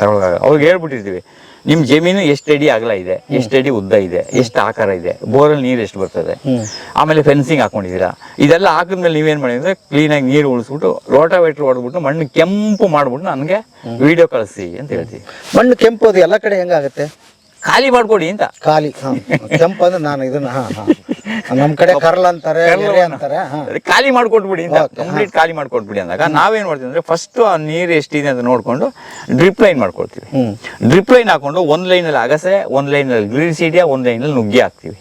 ತಗೊಳಕ್ ಅವ್ರಿಗೆ ಹೇಳ್ಬಿಟ್ಟಿರ್ತೀವಿ ನಿಮ್ ಜಮೀನು ಎಷ್ಟು ಅಡಿ ಅಗಲ ಇದೆ? ಎಷ್ಟು ಅಡಿ ಉದ್ದ ಇದೆ? ಎಷ್ಟು ಆಕಾರ ಇದೆ? ಬೋರಲ್ಲಿ ನೀರು ಎಷ್ಟು ಬರ್ತದೆ? ಆಮೇಲೆ ಫೆನ್ಸಿಂಗ್ ಹಾಕೊಂಡಿದ್ದೀರಾ? ಇದೆಲ್ಲ ಹಾಕಿದ್ಮೇಲೆ ನೀವೇನ್ ಮಾಡಿದ್ರೆ ಆಗಿ ನೀರು ಉಳಿಸ್ಬಿಟ್ಟು ರೋಟಾವೇಟರ್ ಹೊಡೆದ್ಬಿಟ್ಟು ಮಣ್ಣು ಕೆಂಪು ಮಾಡ್ಬಿಟ್ಟು ನನಗೆ ವಿಡಿಯೋ ಕಳಿಸಿ ಅಂತ ಹೇಳ್ತೀವಿ. ಮಣ್ಣು ಕೆಂಪು ಅದು ಎಲ್ಲ ಕಡೆ ಹೆಂಗಾಗತ್ತೆ? ಖಾಲಿ ಮಾಡ್ಕೊಡಿ ಅಂತ. ಖಾಲಿ ಹಾ. ಕೆಂಪು ಅಂದ್ರೆ ನಾನು ಇದನ್ನ ಹಾ ಹಾ ನಮ್ ಕಡೆ ಕರ್ಲ್ ಅಂತಾರೆ ಎರೆ ಅಂತಾರೆ ಹಾ. ಖಾಲಿ ಮಾಡ್ಕೊಟ್ಬಿಡಿ ಅಂತ. ಕಂಪ್ಲೀಟ್ ಖಾಲಿ ಮಾಡ್ಕೊಟ್ಬಿಡಿ ಅಂದಾಗ ನಾವೇನ್ ಮಾಡ್ತೀವಿ ಅಂದ್ರೆ ಫಸ್ಟ್ ಆ ನೀರು ಎಷ್ಟಿದೆ ಅಂತ ನೋಡ್ಕೊಂಡು ಡ್ರಿಪ್ ಲೈನ್ ಮಾಡ್ಕೊಳ್ತೀವಿ. ಡ್ರಿಪ್ ಲೈನ್ ಹಾಕೊಂಡು ಒಂದ್ ಅಲ್ಲಿ ಅಗಸೆ ಒಂದ್ ಲೈನಲ್ಲಿ ಗ್ಲೀಸಿಡಿಯಾ ಒಂದ್ ಅಲ್ಲಿ ನುಗ್ಗಿ ಹಾಕ್ತಿವಿ.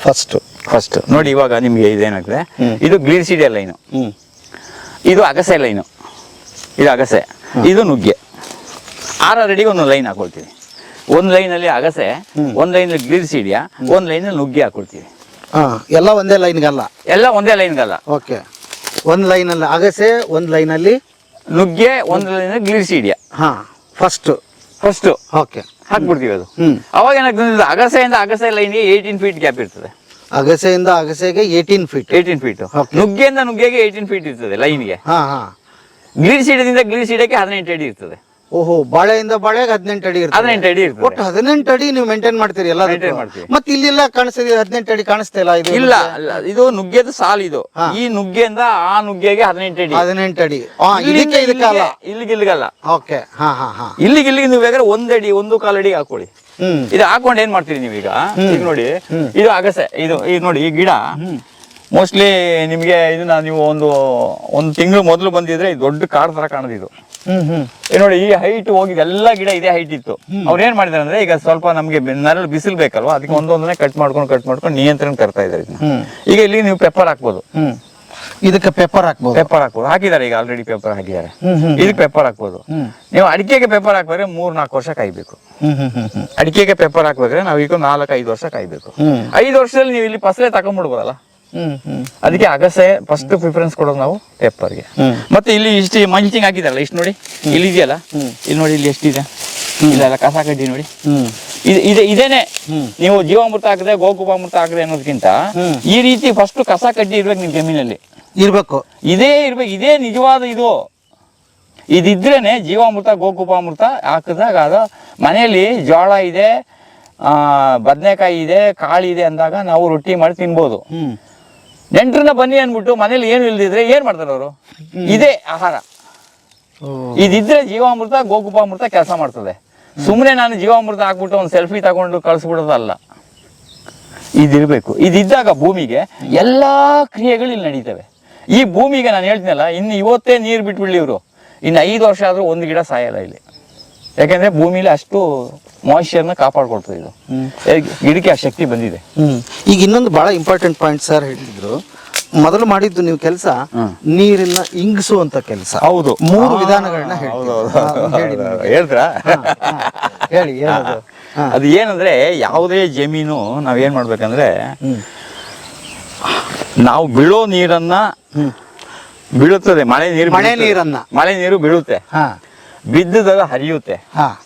ಫಸ್ಟ್ ಫಸ್ಟ್ ನೋಡಿ ಇವಾಗ ನಿಮ್ಗೆ ಇದೇನಾಗ್ತದೆ? ಇದು ಗ್ಲೀಸಿಡಿಯಾ ಲೈನು ಹ್ಮ್. ಇದು ಅಗಸೆ ಲೈನು ಇದು ಅಗಸೆ. ಇದು ನುಗ್ಗೆ. ಆರ ಅಡಿಗೆ ಒಂದು ಲೈನ್ ಹಾಕೊಳ್ತೀವಿ. ಒಂದ್ ಅಲ್ಲಿ ಅಗಸೆ ಒಂದ್ ಲೈನಲ್ಲಿ ಸೀಡಿಯಾ ಒಂದ್ ಲೈನಲ್ಲಿ ನುಗ್ಗಿ ಹಾಕೊಳ್ತೀವಿ. ಹಾ ಎಲ್ಲ ಒಂದೇ ಲೈನ್ಗಲ್ಲ ಎಲ್ಲ ಒಂದೇ ಲೈನ್ಗಲ್ಲ ಓಕೆ. ಒಂದ್ ಅಲ್ಲಿ ಅಗಸೆ ಒಂದ್ ಅಲ್ಲಿ ನುಗ್ಗೆ ಒಂದ್ ಅಲ್ಲಿ ಗ್ಲೀಸಿಡಿಯಾ ಹಾ ಫಸ್ಟ್ ಫಸ್ಟ್ ಓಕೆ. ಹಾಕ್ಬಿಡ್ತೀವಿ ಅದು. ಹ್ಮ್. ಅವಾಗ ಏನಾಗ್ತದೆ ಅಗಸೆಯಿಂದ ಅಗಸೆ ಲೈನ್ಗೆ ಏಯ್ಟೀನ್ ಫೀಟ್ ಗ್ಯಾಪ್ ಇರ್ತದೆ. ಅಗಸೆಯಿಂದ ಅಗಸೆಗೆ ಏಯ್ಟೀನ್ ಫೀಟ್ ಏಯ್ಟೀನ್ ಫೀಟ್. ನುಗ್ಗೆಯಿಂದ ನುಗ್ಗೆಗೆ ಏಯ್ಟೀನ್ ಫೀಟ್ ಇರ್ತದೆ ಲೈನ್ಗೆ ಹಾ ಹಾ. ಗ್ಲೀಸಿಡದಿಂದ ಗ್ಲೀಸಿಡಕ್ಕೆ ಹದಿನೆಂಟು ಅಡಿ ಇರ್ತದೆ. ಓಹೋ ಬಾಳೆಯಿಂದ ಬಾಳೆಗೆ ಹದಿನೆಂಟು ಅಡಿ ಇರ್ತದೆ. ಹದಿನೆಂಟು ಅಡಿ ಇರ್ತದೆ. ಒಟ್ಟು ಹದಿನೆಂಟು ಅಡಿ ನೀವು ಮೇಂಟೈನ್ ಮಾಡ್ತೀರಿ ಎಲ್ಲ Maintain ಮಾಡ್ತೀವಿ. ಮತ್ತೆ ಇಲ್ಲೆಲ್ಲ ಕಾಣಿಸ್ತಿದೆ ಹದಿನೆಂಟು ಅಡಿ ಕಾಣಿಸ್ತಾ ಇಲ್ಲ ಇದು ಇಲ್ಲ ಅಲ್ಲ, ಇದು ನುಗ್ಗೆದ ಸಾಲು ಇದು. ಈ ನುಗ್ಗೆಯಿಂದ ಆ ನುಗ್ಗೆಗೆ ಹದಿನೆಂಟು ಅಡಿ. ಹದಿನೆಂಟು ಅಡಿ. ಹಾ ಇಲ್ಲಿಂದ ಇದಕ್ಕೆ ಇದಕ್ಕೆ ಅಲ್ಲ ಇಲ್ಲಿಗೆ- ಇಲ್ಲಿಗೆ ಇಲ್ಲಿಗಲ್ಲ. ಓಕೆ ಹಾ ಹಾ ಹಾ. ಇಲ್ಲಿಗೆ ಇಲ್ಲಿಗೆ ನೀವು ಬೇಕಾದ್ರೆ ಒಂದ್ ಅಡಿ ಒಂದು ಕಾಲು ಅಡಿ ಹಾಕೊಳ್ಳಿ. ಹ್ಮ್. ಇದು ಹಾಕೊಂಡು ಏನ್ ಮಾಡ್ತೀರಿ ನೀವೀಗ? ಈಗ ನೋಡಿ ಇದು ಅಗಸೆ ಇದು ಇದು ನೋಡಿ ಈ ಗಿಡ ಮೋಸ್ಟ್ಲಿ ನಿಮಗೆ ಇದನ್ನ ನೀವು ಒಂದು ಒಂದು ತಿಂಗಳು ಮೊದಲು ಬಂದಿದ್ರೆ ಇದು ದೊಡ್ಡ ಕಾಡು ತರ ಕಾಣೋದು ಇದು. ಹ್ಮ್ ಹ್ಮ್. ಈ ನೋಡಿ ಈ ಹೈಟ್ ಹೋಗಿದೆ ಎಲ್ಲ ಗಿಡ ಇದೇ ಹೈಟ್ ಇತ್ತು. ಅವ್ರು ಏನ್ ಮಾಡಿದಾರೆ ಅಂದ್ರೆ ಈಗ ಸ್ವಲ್ಪ ನಮ್ಗೆ ನರಳು ಬಿಸಿಲು ಬೇಕಲ್ವಾ ಅದಕ್ಕೆ ಒಂದೊಂದನ್ನೇ ಕಟ್ ಮಾಡ್ಕೊಂಡು ಕಟ್ ಮಾಡ್ಕೊಂಡು ನಿಯಂತ್ರಣ ತರ್ತಾ ಇದ್ದಾರೆ ಈಗ ಇಲ್ಲಿ ನೀವು ಪೆಪ್ಪರ್ ಹಾಕ್ಬೋದು. ಇದಕ್ಕೆ ಪೆಪ್ಪರ್ ಹಾಕ್ಬೋದು. ಪೆಪ್ಪರ್ ಹಾಕ್ಬೋದು. ಹಾಕಿದ್ದಾರೆ ಈಗ ಆಲ್ರೆಡಿ ಪೇಪರ್ ಹಾಕಿದ್ದಾರೆ. ಇದಕ್ಕೆ ಪೆಪ್ಪರ್ ಹಾಕ್ಬೋದು. ನೀವು ಅಡಿಕೆಗೆ ಪೆಪ್ಪರ್ ಹಾಕಿದ್ರೆ ಮೂರ್ ನಾಲ್ಕು ವರ್ಷ ಕಾಯ್ಬೇಕು. ಅಡಿಕೆಗೆ ಪೇಪರ್ ಹಾಕ್ಬೇಕಾದ್ರೆ ನಾವು ಈಗ ನಾಲ್ಕು ಐದು ವರ್ಷ ಕಾಯ್ಬೇಕು. ಐದು ವರ್ಷದಲ್ಲಿ ನೀವು ಇಲ್ಲಿ ಫಸಲೇ ತಗೊಂಡ್ಬಿಡ್ಬೋದಲ್ಲ? ಅದಕ್ಕೆ ಅಗಸೆ ಫಸ್ಟ್ ಪ್ರಿಫರೆನ್ಸ್ ಕೊಡೋದು ನಾವು ಪೆಪ್ಪರ್ಗೆ ಹ್ಮ್. ಮತ್ತೆ ಇಲ್ಲಿ ಇಷ್ಟು ಮಲ್ಚಿಂಗ್ ಹಾಕಿದಾರಲ್ಲ ಇಷ್ಟು ನೋಡಿ. ಇಲ್ಲಿ ಇದೆಯಲ್ಲ? ಇಲ್ಲಿ ನೋಡಿ ಇಲ್ಲಿ ಎಷ್ಟಿದೆ? ಇಲ್ಲೆಲ್ಲ ಕಸ ಕಡ್ಡಿ ನೋಡಿ. ಇದು ಇದೆ ಇದೇನೆ ನೀವು ಜೀವಾಮೃತ ಹಾಕದೆ ಗೋಕುಪಾಮೃತ ಹಾಕದೆ ಅನ್ನೋದಕ್ಕಿಂತ ಈ ರೀತಿ ಫಸ್ಟ್ ಕಸ ಕಡ್ಡಿ ಇರ್ಬೇಕು ನಿಮ್ ಜಮೀನಲ್ಲಿ. ಇರ್ಬೇಕು. ಇದೇ ಇರ್ಬೇಕು ಇದೇ ನಿಜವಾದ ಇದು. ಇದಿದ್ರೇನೆ ಜೀವಾಮೃತ ಗೋಕುಪಾಮೃತ ಹಾಕಿದಾಗ ಅದು ಮನೆಯಲ್ಲಿ ಜೋಳ ಇದೆ ಆ ಬದನೆಕಾಯಿ ಇದೆ ಕಾಳು ಇದೆ ಅಂದಾಗ ನಾವು ರೊಟ್ಟಿ ಮಾಡಿ ತಿನ್ಬೋದು. ನೆಂಟ್ರನ್ನ ಬನ್ನಿ ಅಂದ್ಬಿಟ್ಟು ಮನೇಲಿ ಏನು ಇಲ್ದಿದ್ರೆ ಏನು ಮಾಡ್ತಾರೆ ಅವರು? ಇದೇ ಆಹಾರ. ಇದಿದ್ರೆ ಜೀವಾಮೃತ ಗೋಕುಪಾಮೃತ ಕೆಲಸ ಮಾಡ್ತದೆ. ಸುಮ್ಮನೆ ನಾನು ಜೀವಾಮೃತ ಹಾಕ್ಬಿಟ್ಟು ಒಂದು ಸೆಲ್ಫಿ ತಗೊಂಡು ಕಳಿಸ್ಬಿಡೋದಲ್ಲ. ಇದಿರಬೇಕು. ಇದಿದ್ದಾಗ ಭೂಮಿಗೆ ಎಲ್ಲಾ ಕ್ರಿಯೆಗಳು ಇಲ್ಲಿ ನಡೀತವೆ. ಈ ಭೂಮಿಗೆ ನಾನು ಹೇಳ್ತೀನಲ್ಲ ಇನ್ನು ಇವತ್ತೇ ನೀರು ಬಿಟ್ಬಿಡ್ಲಿ ಇವರು. ಇನ್ನು ಐದು ವರ್ಷ ಆದರೂ ಒಂದು ಗಿಡ ಸಾಯಲ್ಲ ಇಲ್ಲಿ. ಯಾಕೆಂದರೆ ಭೂಮಿಲಿ ಅಷ್ಟು ಮಾಯಿಶ್ಚರ್ನ ಕಾಪಾಡ್ಕೊಳ್ತದೆ ಇದು. ಗಿಡಕ್ಕೆ ಆ ಶಕ್ತಿ ಬಂದಿದೆ. ಈಗ ಇನ್ನೊಂದು ಬಹಳ ಇಂಪಾರ್ಟೆಂಟ್ ಪಾಯಿಂಟ್ ಸರ್ ಹೇಳಿದ್ರು. ಮೊದಲು ಮಾಡಿದ್ದು ನೀವು ಕೆಲಸ ನೀರಿನ ಇಂಗಿಸುವಂತ ಕೆಲಸ. ಹೌದು. ಮೂರು ವಿಧಾನಗಳನ್ನ ಹೇಳ್ತೀವಿ. ಹಾ, ಹೇಳಿ. ಅದು ಏನಂದ್ರೆ ಯಾವುದೇ ಜಮೀನು ನಾವೇನ್ ಮಾಡ್ಬೇಕಂದ್ರೆ ನಾವು ಬೀಳೋ ನೀರನ್ನ ಬೀಳುತ್ತದೆ ಮಳೆ ನೀರು ಮಳೆ ನೀರನ್ನ. ಮಳೆ ನೀರು ಬೀಳುತ್ತೆ. ಹಾ. ಬಿದ್ದದಾಗ ಹರಿಯುತ್ತೆ. ಹಾ.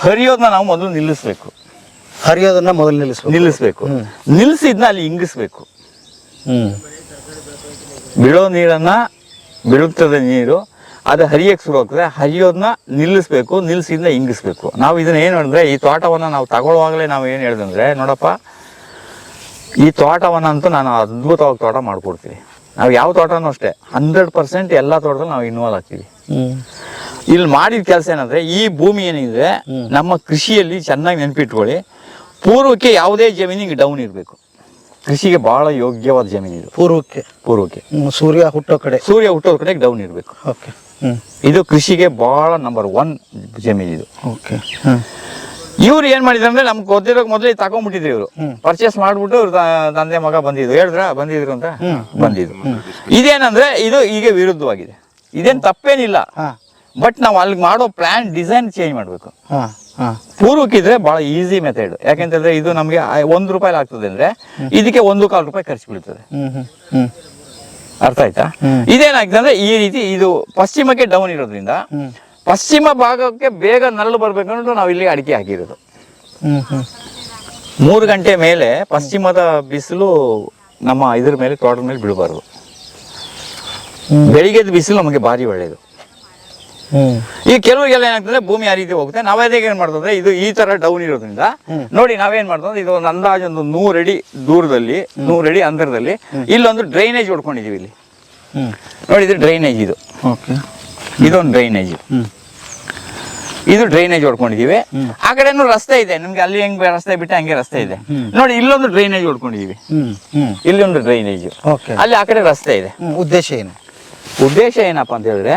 ಹರಿಯೋದನ್ನ ನಾವು ಮೊದಲು ನಿಲ್ಲಿಸ್ಬೇಕು. ಹರಿಯೋದನ್ನ ಮೊದಲು ನಿಲ್ಲಿಸ್ಬೇಕು. ನಿಲ್ಲಿಸ್ಬೇಕು. ನಿಲ್ಲಿಸಿದ್ನ ಅಲ್ಲಿ ಇಂಗಿಸ್ಬೇಕು. ಹ್ಮ್. ನೀರನ್ನು ನೀರನ್ನ ಬೀಳುತ್ತದೆ ನೀರು ಅದು ಹರಿಯಕ್ಕೆ ಶುರು ಆಗ್ತದೆ. ಹರಿಯೋದನ್ನ ನಿಲ್ಲಿಸ್ಬೇಕು ನಿಲ್ಲಿಸಿದ್ನ ಇಂಗಿಸ್ಬೇಕು. ನಾವು ಇದನ್ನ ಏನು ಹೇಳಿದ್ರೆ ಈ ತೋಟವನ್ನು ನಾವು ತಗೊಳ್ಳುವಾಗಲೇ ನಾವು ಏನು ಹೇಳಿದಂದ್ರೆ ನೋಡಪ್ಪ ಈ ತೋಟವನ್ನ ಅಂತೂ ನಾನು ಅದ್ಭುತವಾಗಿ ತೋಟ ಮಾಡ್ಕೊಡ್ತೀನಿ. ನಾವು ಯಾವ ತೋಟನೂ ಅಷ್ಟೇ ಹಂಡ್ರೆಡ್ ಪರ್ಸೆಂಟ್ ಎಲ್ಲ ತೋಟದಲ್ಲಿ ನಾವು ಇನ್ವಾಲ್ವ್ ಆಗ್ತೀವಿ. ಇಲ್ಲಿ ಮಾಡಿದ ಕೆಲಸ ಏನಂದ್ರೆ ಈ ಭೂಮಿ ಏನಿದೆ ನಮ್ಮ ಕೃಷಿಯಲ್ಲಿ ಚೆನ್ನಾಗಿ ನೆನಪಿಟ್ಕೊಳ್ಳಿ ಪೂರ್ವಕ್ಕೆ ಯಾವುದೇ ಜಮೀನಿಗೆ ಡೌನ್ ಇರಬೇಕು. ಕೃಷಿಗೆ ಬಹಳ ಯೋಗ್ಯವಾದ ಜಮೀನು ಇದು. ಪೂರ್ವಕ್ಕೆ. ಪೂರ್ವಕ್ಕೆ. ಸೂರ್ಯ ಹುಟ್ಟೋ ಕಡೆ. ಸೂರ್ಯ ಹುಟ್ಟೋ ಕಡೆ ಡೌನ್ ಇರಬೇಕು. ಓಕೆ. ಇದು ಕೃಷಿಗೆ ಬಹಳ ನಂಬರ್ ಒನ್ ಜಮೀನು ಇದು. ಓಕೆ. ಇವ್ರು ಏನ್ ಮಾಡಿದ್ರು ಅಂದ್ರೆ ನಮ್ಗೆ ಗೊತ್ತಿರೋ ಮೊದಲೇ ತಗೊಂಡ್ಬಿಟ್ಟಿದ್ರು ಇವರು. ಪರ್ಚೇಸ್ ಮಾಡ್ಬಿಟ್ಟು ಇವ್ರ ತಂದೆ ಮಗ ಬಂದಿದ್ರು. ಹೇಳಿದ್ರ? ಬಂದಿದ್ರು ಅಂತ? ಬಂದಿದ್ರು. ಇದೇನಂದ್ರೆ ಇದು ಈಗ ವಿರುದ್ಧವಾಗಿದೆ. ಇದೇನ್ ತಪ್ಪೇನಿಲ್ಲ. ಹಾ. ಬಟ್ ನಾವು ಅಲ್ಲಿ ಮಾಡೋ ಪ್ಲಾನ್ ಡಿಸೈನ್ ಚೇಂಜ್ ಮಾಡಬೇಕು. ಪೂರ್ವಕ್ಕಿದ್ರೆ ಬಹಳ ಈಸಿ ಮೆಥಡ್ ಯಾಕೆಂತಂದ್ರೆ ಇದು ನಮಗೆ ಒಂದು ರೂಪಾಯಿ ಆಗ್ತದೆ ಅಂದ್ರೆ ಇದಕ್ಕೆ ಒಂದು ಕಾಲು ರೂಪಾಯಿ ಖರ್ಚು ಬೀಳ್ತದೆ. ಅರ್ಥ ಆಯ್ತಾ? ಇದೇನಾಗ್ತದೆ ಅಂದ್ರೆ ಈ ರೀತಿ ಇದು ಪಶ್ಚಿಮಕ್ಕೆ ಡೌನ್ ಇರೋದ್ರಿಂದ ಪಶ್ಚಿಮ ಭಾಗಕ್ಕೆ ಬೇಗ ನಲ್ಲು ಬರ್ಬೇಕಂದ್ರೆ ನಾವು ಇಲ್ಲಿ ಅಡಿಕೆ ಹಾಕಿರೋದು. ಮೂರು ಗಂಟೆ ಮೇಲೆ ಪಶ್ಚಿಮದ ಬಿಸಿಲು ನಮ್ಮ ಇದ್ರ ಮೇಲೆ ತೋಟದ ಮೇಲೆ ಬೀಳಬಾರ್ದು. ಬೆಳಿಗ್ಗೆದ ಬಿಸಿಲು ನಮಗೆ ಭಾರಿ ಒಳ್ಳೆಯದು ಈ ಕೆಲವರಿಗೆಲ್ಲ ಏನಾಗ್ತದೆ ಭೂಮಿ ಆ ರೀತಿ ಹೋಗುತ್ತೆ. ನಾವೇದಾಗ ಏನ್ ಮಾಡ್ತಂದ್ರೆ ಇದು ಈ ತರ ಡೌನ್ ಇರೋದ್ರಿಂದ ನೋಡಿ ನಾವೇನ್ ಮಾಡ್ತಂದ್ರೆ ಇದು ಒಂದು ಅಂದಾಜು ಒಂದು ನೂರಡಿ ದೂರದಲ್ಲಿ ನೂರಡಿ ಅಂತರದಲ್ಲಿ ಇಲ್ಲೊಂದು ಡ್ರೈನೇಜ್ ಹೊಡ್ಕೊಂಡಿದೀವಿ ಇಲ್ಲಿ. ನೋಡಿ ಇದು ಡ್ರೈನೇಜ್ ಇದು. ಓಕೆ. ಇದೊಂದು ಡ್ರೈನೇಜ್ ಇದು ಡ್ರೈನೇಜ್ ಹೊಡ್ಕೊಂಡಿದೀವಿ. ಆ ಕಡೆನು ರಸ್ತೆ ಇದೆ. ನಿಮ್ಗೆ ಅಲ್ಲಿ ಹೆಂಗ್ ರಸ್ತೆ ಬಿಟ್ಟೆ ಹಂಗೆ ರಸ್ತೆ ಇದೆ. ನೋಡಿ ಇಲ್ಲೊಂದು ಡ್ರೈನೇಜ್ ಹೊಡ್ಕೊಂಡಿದೀವಿ. ಇಲ್ಲಿ ಒಂದು ಡ್ರೈನೇಜ್ ಓಕೆ. ಅಲ್ಲಿ ಆ ಕಡೆ ರಸ್ತೆ ಇದೆ. ಉದ್ದೇಶ ಏನು? ಉದ್ದೇಶ ಏನಪ್ಪಾ ಅಂತ ಹೇಳಿದ್ರೆ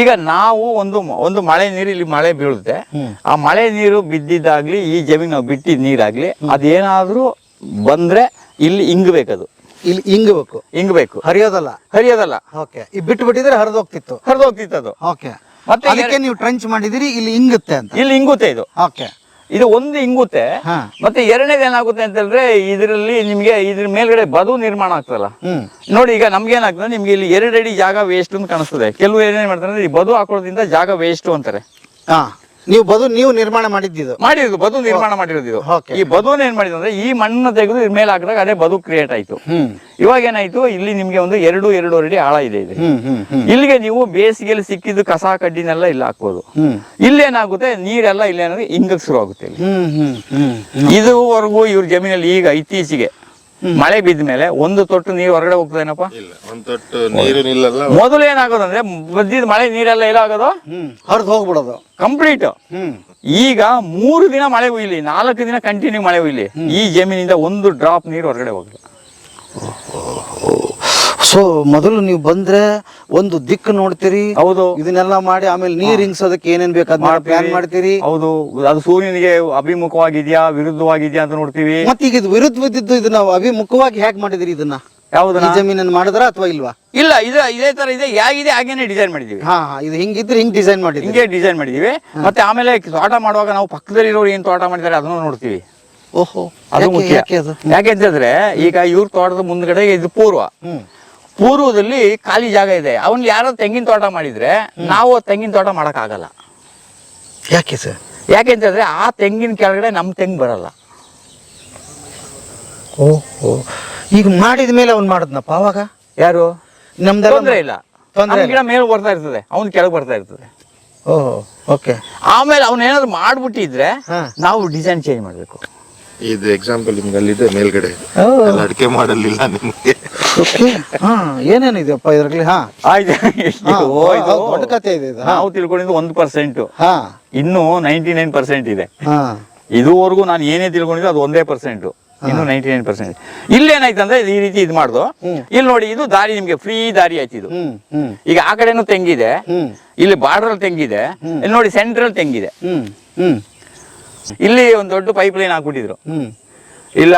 ಈಗ ನಾವು ಒಂದು ಒಂದು ಮಳೆ ನೀರು ಇಲ್ಲಿ ಮಳೆ ಬೀಳುತ್ತೆ. ಆ ಮಳೆ ನೀರು ಬಿದ್ದಿದ್ದಾಗ್ಲಿ ಈ ಜಮೀನು ನಾವು ಬಿಟ್ಟಿದ್ ನೀರಾಗ್ಲಿ ಅದೇನಾದ್ರೂ ಬಂದ್ರೆ ಇಲ್ಲಿ ಇಂಗ್ಬೇಕದು. ಇಲ್ಲಿ ಇಂಗಬೇಕು. ಇಂಗಬೇಕು. ಹರಿಯೋದಲ್ಲ? ಹರಿಯೋದಲ್ಲ. ಓಕೆ. ಈ ಬಿಟ್ಟು ಬಿಟ್ಟಿದ್ರೆ ಹರಿದೋಗ್ತಿತ್ತು. ಹರಿದು ಹೋಗ್ತಿತ್ತು ಅದು. ಓಕೆ. ಮತ್ತೆ ಅದಕ್ಕೆ ನೀವು ಟ್ರಂಚ್ ಮಾಡಿದಿರಿ ಇಲ್ಲಿ ಇಂಗುತ್ತೆ ಅಂತ. ಇಲ್ಲಿ ಇಂಗುತ್ತೆ ಇದು. ಓಕೆ. ಇದು ಒಂದು ಇಂಗುತ್ತೆ ಹಾ. ಮತ್ತೆ ಎರಡನೇದು ಏನಾಗುತ್ತೆ ಅಂತ ಹೇಳಿದ್ರೆ ಇದರಲ್ಲಿ ನಿಮ್ಗೆ ಇದ್ರ ಮೇಲ್ಗಡೆ ಬದು ನಿರ್ಮಾಣ ಆಗ್ತದಲ್ಲ. ನೋಡಿ ಈಗ ನಮ್ಗೆ ಏನಾಗ್ತದೆ ನಿಮ್ಗೆ ಇಲ್ಲಿ ಎರಡು ಅಡಿ ಜಾಗ ವೇಸ್ಟ್ ಅಂತ ಕಾಣಿಸ್ತದೆ. ಕೆಲವು ಏನೇನ್ ಮಾಡ್ತಾರೆ ಅಂದ್ರೆ ಈ ಬದು ಹಾಕೋದ್ರಿಂದ ಜಾಗ ವೇಸ್ಟ್ ಅಂತಾರೆ. ಹಾ. ನೀವು ಬದು ನೀವು ನಿರ್ಮಾಣ ಮಾಡಿದ್ದು ಮಾಡಿದ್ದು ಬದು ನಿರ್ಮಾಣ ಮಾಡಿರೋದು ಇದು ಈ ಬದುನ ಏನ್ ಮಾಡಿದ್ರು ಅಂದ್ರೆ ಈ ಮಣ್ಣ ತೆಗೆದು ಇದ್ರ ಮೇಲೆ ಹಾಕಿದಾಗ ಅದೇ ಬದು ಕ್ರಿಯೇಟ್ ಆಯ್ತು. ಇವಾಗ ಏನಾಯ್ತು ಇಲ್ಲಿ ನಿಮ್ಗೆ ಒಂದು ಎರಡು ಎರಡು ಅಡಿ ಆಳ ಇದೆ ಇದೆ ಇಲ್ಲಿಗೆ ನೀವು ಬೇಸಿಗೆಯಲ್ಲಿ ಸಿಕ್ಕಿದ್ದು ಕಸ ಕಡ್ಡಿನೆಲ್ಲ ಇಲ್ಲಿ ಹಾಕ್ಬೋದು. ಇಲ್ಲಿ ಇಲ್ಲೇನಾಗುತ್ತೆ ನೀರೆಲ್ಲ ಇಲ್ಲೇನಾದ್ರೆ ಹಿಂಗಕ್ ಶುರು ಆಗುತ್ತೆ ಇಲ್ಲಿ. ಇದುವರೆಗೂ ಇವ್ರ ಜಮೀನಲ್ಲಿ ಈಗ ಇತ್ತೀಚೆಗೆ ಮಳೆ ಬಿದ್ದ ಮೇಲೆ ಒಂದು ತೊಟ್ಟು ನೀರು ಹೊರಗಡೆ ಹೋಗ್ತದೇನಪ್ಪ ಇಲ್ಲ ಒಂದ್ ತೊಟ್ಟು ನೀರು ನಿಲ್ಲಲ್ಲ. ಮೊದಲು ಏನಾಗೋದಂದ್ರೆ ಬದ್ದಿದ ಮಳೆ ನೀರೆಲ್ಲ ಏನಾಗೋದು ಹ್ಮ್ ಹರಿದು ಹೋಗ್ಬಿಡೋದು. ಕಂಪ್ಲೀಟ್ ಹ್ಮ್. ಈಗ ಮೂರು ದಿನ ಮಳೆ ಹುಯ್ಲಿ ನಾಲ್ಕು ದಿನ ಕಂಟಿನ್ಯೂ ಮಳೆ ಹುಯ್ಲಿ ಈ ಜಮೀನಿಂದ ಒಂದು ಡ್ರಾಪ್ ನೀರು ಹೊರಗಡೆ ಹೋಗಲ್ಲ ಸೊ ಮೊದಲು ನೀವು ಬಂದ್ರೆ ಒಂದು ದಿಕ್ಕು ನೋಡ್ತೀರಿ ಹೌದು. ಇದನ್ನೆಲ್ಲ ಮಾಡಿ ಆಮೇಲೆ ನೀರ್ ಹಿಂಗ್ಸೋದಕ್ಕೆ ಏನೇನ್ ಬೇಕಾದ ಪ್ಲಾನ್ ಮಾಡ್ತೀರಿ? ಹೌದು. ಅದು ಸೂರ್ಯನಿಗೆ ಅಭಿಮುಖವಾಗಿದ್ಯಾ ವಿರುದ್ಧವಾಗಿದ್ಯಾ ಅಂತ ನೋಡ್ತೀವಿ. ಮತ್ತೆ ಈಗ ಇದು ವಿರುದ್ಧ ಇದನ್ನ ಅಭಿಮುಖವಾಗಿ ಹ್ಯಾಕ್ ಮಾಡಿದಿರಿ ಇದನ್ನ? ಯಾವ್ದು ಜಮೀನನ್ನು ಮಾಡಿದ್ರ ಅಥವಾ ಇಲ್ವಾ? ಇಲ್ಲ ಇದು ಇದೇ ತರ ಇದೆ. ಹೇಗಿದೆ ಹಾಗೇನೆ ಡಿಸೈನ್ ಮಾಡಿದೀವಿ ಹಾ ಇದು ಹಿಂಗಿದ್ರೆ ಹಿಂಗ್ ಡಿಸೈನ್ ಮಾಡಿದ್ವಿ ಹಿಂಗೆ ಡಿಸೈನ್ ಮಾಡಿದೀವಿ ಮತ್ತೆ ಆಮೇಲೆ ತೋಟ ಮಾಡುವಾಗ ನಾವು ಪಕ್ಕದಲ್ಲಿರೋರು ಏನ್ ತೋಟ ಮಾಡಿದ್ದಾರೆ ಅದನ್ನು ನೋಡ್ತೀವಿ. ಓಹೋ ಅದು ಮುಖ್ಯ. ಯಾಕೆಂತಂದ್ರೆ ಈಗ ಇವ್ರ ತೋಟದ ಮುಂದ್ಗಡೆ ಇದು ಪೂರ್ವ. ಹ್ಮ್. ಪೂರ್ವದಲ್ಲಿ ಖಾಲಿ ಜಾಗ ಇದೆ. ಅವನ್ ಯಾರೋ ತೆಂಗಿನ ತೋಟ ಮಾಡಿದ್ರೆ ನಾವು ತೆಂಗಿನ ತೋಟ ಮಾಡಕ್ ಆಗಲ್ಲ ಯಾಕೆ ಸರ್? ಯಾಕೆ ಅಂತಂದ್ರೆ ಆ ತೆಂಗಿನ ಕೆಳಗಡೆ ನಮ್ ತೆಂಗ್ ಬರಲ್ಲ. ಓಹೋ. ಈಗ ಮಾಡಿದ ಮೇಲೆ ಅವ್ನ್ ಮಾಡದ್ನಪ್ಪ ಅವಾಗ? ಯಾರು? ನಮ್ದು ತೊಂದ್ರೆ ಇಲ್ಲ. ತೊಂದರೆ ಗಿಡ ಮೇಲೆ ಬರ್ತಾ ಇರ್ತದೆ. ಅವನ್ ಕೆಳಗೆ ಬರ್ತಾ ಇರ್ತದೆ. Oh okay. ಆಮೇಲೆ ಅವ್ನ ಏನಾದ್ರು ಮಾಡ್ಬಿಟ್ಟಿದ್ರೆ. ನಾವು ಡಿಸೈನ್ ಚೇಂಜ್ ಮಾಡ್ಬೇಕು. ಇದು ಎಕ್ಸಾಂಪಲ್ ನಿಮ್ಗೆ ಅಲ್ಲಿದೆ ಮೇಲ್ಗಡೆ ಅಡಿಕೆ ಮಾಡಲಿಲ್ಲ ನಿಮ್ಗೆ. ಓಕೆ. ಹಾ ಏನೇನಿದೆಯಪ್ಪ ಇದ್ರಲ್ಲಿ? ಹಾ. ಆಯ್ತು ಹಾ, ಓ, ಇದು ಹೌದು, ದೊಡ್ಡ ಕಥೆ ಇದೆ ಇದು. ನಾವು ತಿಳ್ಕೊಂಡಿದ್ದು ಒಂದು ಪರ್ಸೆಂಟ್ ಹಾ. ಇನ್ನು ನೈಂಟಿ ನೈನ್ ಪರ್ಸೆಂಟ್ ಇದೆ. ಹಾ. ಇದುವರೆಗೂ ನಾನು ಏನೇ ತಿಳ್ಕೊಂಡಿದ್ದು ಅದು ಒಂದೇ ಪರ್ಸೆಂಟ್ ಇನ್ನು ನೈಂಟಿ ನೈನ್ ಪರ್ಸೆಂಟ್ ಇಲ್ಲೇನಾಯ್ತು ಅಂದ್ರೆ ಈ ರೀತಿ ಇದು ಮಾಡ್ದು. ಇಲ್ಲಿ ನೋಡಿ ಇದು ದಾರಿ ನಿಮ್ಗೆ ಫ್ರೀ ದಾರಿ ಆಯ್ತು ಇದು. ಹ್ಮ್ ಹ್ಮ್. ಈಗ ಆ ಕಡೆನೂ ತೆಂಗಿದೆ. ಹ್ಮ್. ಇಲ್ಲಿ ಬಾರ್ಡರ್ ತೆಂಗಿದೆ. ಇಲ್ಲಿ ನೋಡಿ ಸೆಂಟ್ರಲ್ ತೆಂಗಿದೆ. ಹ್ಮ್ ಹ್ಮ್. ಇಲ್ಲಿ ಒಂದು ದೊಡ್ಡ ಪೈಪ್ ಲೈನ್ ಹಾಕ್ಬಿಟ್ಟಿದ್ರು. ಹ್ಮ್. ಇಲ್ಲ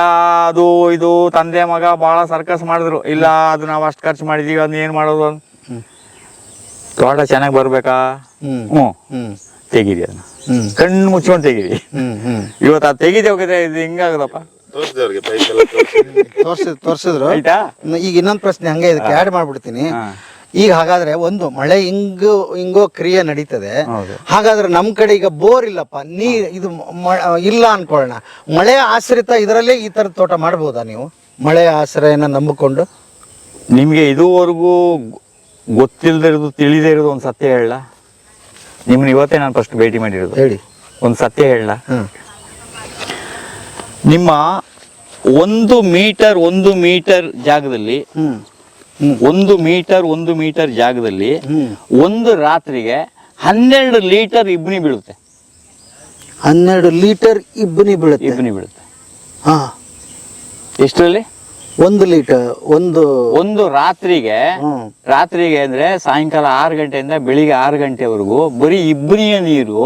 ಅದು ಇದು ತಂದೆ ಮಗ ಬಹಳ ಸರ್ಕಸ್ ಮಾಡಿದ್ರು. ಇಲ್ಲ ಅದು ನಾವು ಅಷ್ಟು ಖರ್ಚು ಮಾಡಿದೀವಿ ಅದನ್ನ ಏನ್ ಮಾಡೋದು ಅಂತ. ತೋಟ ಚೆನ್ನಾಗಿ ಬರ್ಬೇಕಾ? ಹ್ಮ್. ಹ್ಞೂ. ಹ್ಮ್. ತೆಗೀರಿ ಅದನ್ನ ಹ್ಮ್. ಕಣ್ಣು ಮುಚ್ಕೊಂಡು ತೆಗೀರಿ. ಹ್ಮ್ ಹ್ಮ್. ಇವತ್ತು ಅದು ತೆಗಿದೆ ಹೋಗಿದೆ ಇದು ಹಿಂಗಾಗದಪ್ಪ. ತೋರ್ಸಿದ್ರು. ಆಯ್ತಾ? ಈಗ ಇನ್ನೊಂದ್ ಪ್ರಶ್ನೆ ಹಂಗೆ ಇದಕ್ಕೆ ಆಡ್ ಮಾಡ್ಬಿಡ್ತೀನಿ. ಹಾ. ಈಗ ಹಾಗಾದ್ರೆ ಒಂದು ಮಳೆ ಹಿಂಗು ಹಿಂಗೋ ಕ್ರಿಯೆ ನಡೀತದೆ. ಹಾಗಾದ್ರೆ ನಮ್ ಕಡೆ ಈಗ ಬೋರ್ ಇಲ್ಲಪ್ಪ ನೀ ಇದು ಇಲ್ಲ ಅನ್ಕೊಳ್ಳೋಣ ಮಳೆ ಆಶ್ರಿತ ಇದರಲ್ಲೇ ಈ ತರದ ತೋಟ ಮಾಡ್ಬೋದಾ ನೀವು? ಮಳೆ ಆಶ್ರಯನ ನಂಬಿಕೊಂಡು? ನಿಮ್ಗೆ ಇದುವರೆಗೂ ಗೊತ್ತಿಲ್ಲದೆ ಇರೋದು ತಿಳಿದೇ ಇರೋದು ಒಂದು ಸತ್ಯ ಹೇಳ ನಿಮ್ನ ಇವತ್ತೇ ನಾನು ಫಸ್ಟ್ ಭೇಟಿ ಮಾಡಿರೋದು. ಹೇಳಿ. ಒಂದು ಸತ್ಯ ಹೇಳ ನಿಮ್ಮ ಒಂದು ಮೀಟರ್ ಒಂದು ಮೀಟರ್ ಜಾಗದಲ್ಲಿ ಒಂದು ಮೀಟರ್ ಒಂದು ಮೀಟರ್ ಜಾಗದಲ್ಲಿ ಒಂದು ರಾತ್ರಿಗೆ ಹನ್ನೆರಡು ಲೀಟರ್ ಇಬ್ಬನಿ ಬೀಳುತ್ತೆ. ಹನ್ನೆರಡು ಲೀಟರ್ ಇಬ್ಬನಿ ಬೀಳುತ್ತೆ. ಇಬ್ಬನಿ ಬೀಳುತ್ತೆ. ಹಾ. ಎಷ್ಟರಲ್ಲಿ? ಒಂದು ಲೀಟರ್ ಒಂದು ಒಂದು ರಾತ್ರಿಗೆ ರಾತ್ರಿಗೆ ಅಂದ್ರೆ ಸಾಯಂಕಾಲ ಆರು ಗಂಟೆಯಿಂದ ಬೆಳಿಗ್ಗೆ ಆರು ಗಂಟೆವರೆಗೂ ಬರೀ ಇಬ್ಬನಿಯ ನೀರು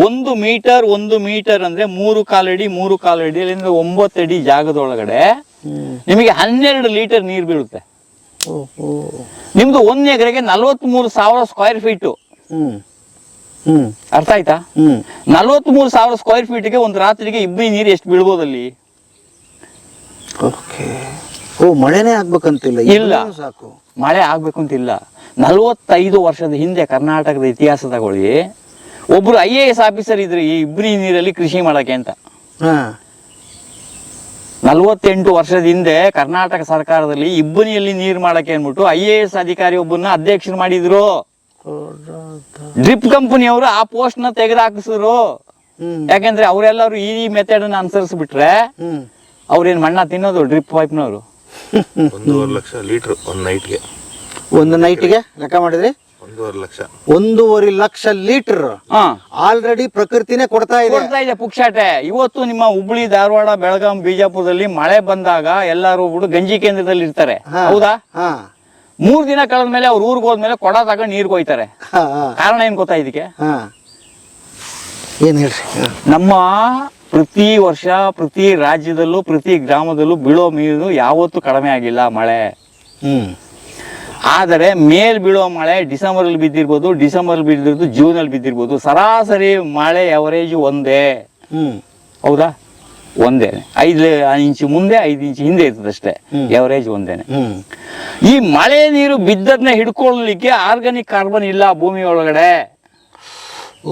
ಒಂದು ಮೀಟರ್ ಒಂದು ಮೀಟರ್ ಅಂದ್ರೆ ಮೂರು ಕಾಲಡಿ ಮೂರು ಕಾಲಡಿ ಅಲ್ಲಿಂದ ಒಂಬತ್ತು ಅಡಿ ಜಾಗದೊಳಗಡೆ ನಿಮಗೆ ಹನ್ನೆರಡು ಲೀಟರ್ ನೀರು ಬೀಳುತ್ತೆ. ನಿಮ್ದು ಒಂದ್ ಎಕರೆಗೆ ನಲವತ್ಮೂರು ಸಾವಿರ ಸ್ಕ್ವೇರ್ ಫೀಟು ಅರ್ಥ ಆಯ್ತಾ? ಹ್ಮ್. ನಲವತ್ಮೂರು ಸಾವಿರ ಸ್ಕ್ವೇರ್ ಫೀಟ್ಗೆ ಒಂದು ರಾತ್ರಿಗೆ ಇಬ್ಬನಿ ನೀರು ಎಷ್ಟು ಬೀಳ್ಬೋದಲ್ಲಿ ಓಕೆ. ಓ ಮಳೆನೇ ಆಗ್ಬೇಕಂತಿಲ್ಲ. ಇಲ್ಲ. ಸಾಕು. ಮಳೆ ಆಗ್ಬೇಕು ಅಂತಿಲ್ಲ ನಲವತ್ತೈದು ವರ್ಷದ ಹಿಂದೆ ಕರ್ನಾಟಕದ ಇತಿಹಾಸ ತಗೊಳ್ಳಿ. ಒಬ್ರು ಐ ಎ ಎಸ್ ಆಫೀಸರ್ ಇದ್ರು ಈ ಇಬ್ಬನಿ ನೀರಲ್ಲಿ ಕೃಷಿ ಮಾಡಕ್ಕೆ ಅಂತ. ನಲವತ್ತೆಂಟು ವರ್ಷದ ಹಿಂದೆ ಕರ್ನಾಟಕ ಸರ್ಕಾರದಲ್ಲಿ ಇಬ್ಬನಿಯಲ್ಲಿ ನೀರು ಮಾಡಕ್ಕೆ ಅಂದ್ಬಿಟ್ಟು ಐ ಎ ಎಸ್ ಅಧಿಕಾರಿ ಒಬ್ಬನ ಅಧ್ಯಕ್ಷರು ಮಾಡಿದ್ರು. ಡ್ರಿಪ್ ಕಂಪನಿಯವರು ಆ ಪೋಸ್ಟ್ನ ತೆಗೆದಾಕಿಸಿದ್ರು ಯಾಕಂದ್ರೆ ಅವರೆಲ್ಲರೂ ಈ ಮೆಥಡ್ ಅನ್ನ ಅನುಸರಿಸ್ಬಿಟ್ರೆ ಅವ್ರೇನ್ ಮಣ್ಣ ತಿನ್ನೋದು ಡ್ರಿಪ್ ಪೈಪ್ನವರು? ಒಂದೂವರೆ ಲಕ್ಷ ಲೀಟರ್ ಒಂದ್ ನೈಟ್ಗೆ. ಒಂದು ನೈಟ್ಗೆ ಲೆಕ್ಕ ಮಾಡಿದ್ರಿ? ಒಂದೂವರೆ ಲಕ್ಷ. ಒಂದೂವರೆ ಲಕ್ಷ ಲೀಟರ್ ಹಾ. ಆಲ್ರೆಡಿ ಪ್ರಕೃತಿನೇ ಕೊಡ್ತಾ ಇದೆ. ಕೊಡ್ತಾ ಇದೆ ಪುಕ್ಷಾಟೆ. ಇವತ್ತು ನಿಮ್ಮ ಹುಬ್ಳಿ ಧಾರವಾಡ ಬೆಳಗಾಂ ಬಿಜಾಪುರದಲ್ಲಿ ಮಳೆ ಬಂದಾಗ ಎಲ್ಲರೂ ಹುಡುಗ ಗಂಜಿ ಕೇಂದ್ರದಲ್ಲಿ ಇರ್ತಾರೆ. ಹೌದಾ? ಹಾ. ಮೂರ್ ದಿನ ಕಳೆದ ಮೇಲೆ ಅವ್ರ ಊರಿಗೆ ಹೋದ್ಮೇಲೆ ಕೊಡ ತಗೊಂಡು ನೀರ್ ಕೊಯ್ತಾರೆ ಕಾರಣ ಏನ್ ಗೊತ್ತಾ ಇದಕ್ಕೆ? ಹಾ. ಏನ್ ಹೇಳ್ರಿ? ನಮ್ಮ ಪ್ರತಿ ವರ್ಷ ಪ್ರತಿ ರಾಜ್ಯದಲ್ಲೂ ಪ್ರತಿ ಗ್ರಾಮದಲ್ಲೂ ಬೀಳೋ ಮೀನು ಯಾವತ್ತೂ ಕಡಿಮೆ ಆಗಿಲ್ಲ ಮಳೆ. ಹ್ಮ್. ಆದರೆ ಮೇಲ್ ಬೀಳುವ ಮಳೆ ಡಿಸೆಂಬರ್ ಅಲ್ಲಿ ಬಿದ್ದಿರ್ಬೋದು ಡಿಸೆಂಬರ್ ಅಲ್ಲಿ ಬಿದ್ದಿರೋದು ಜೂನ್ ಅಲ್ಲಿ ಬಿದ್ದಿರ್ಬೋದು. ಸರಾಸರಿ ಮಳೆ ಅವರೇಜ್ ಒಂದೇ. ಹ್ಮ್. ಹೌದಾ? ಒಂದೇ. ಐದು ಇಂಚು ಮುಂದೆ ಐದು ಇಂಚು ಹಿಂದೆ ಇರ್ತದಷ್ಟೇ. ಎವರೇಜ್ ಒಂದೇನೆ ಹ್ಮ್. ಈ ಮಳೆ ನೀರು ಬಿದ್ದದ್ನ ಹಿಡ್ಕೊಳ್ಳಲಿಕ್ಕೆ ಆರ್ಗಾನಿಕ್ ಕಾರ್ಬನ್ ಇಲ್ಲ ಭೂಮಿ ಒಳಗಡೆ.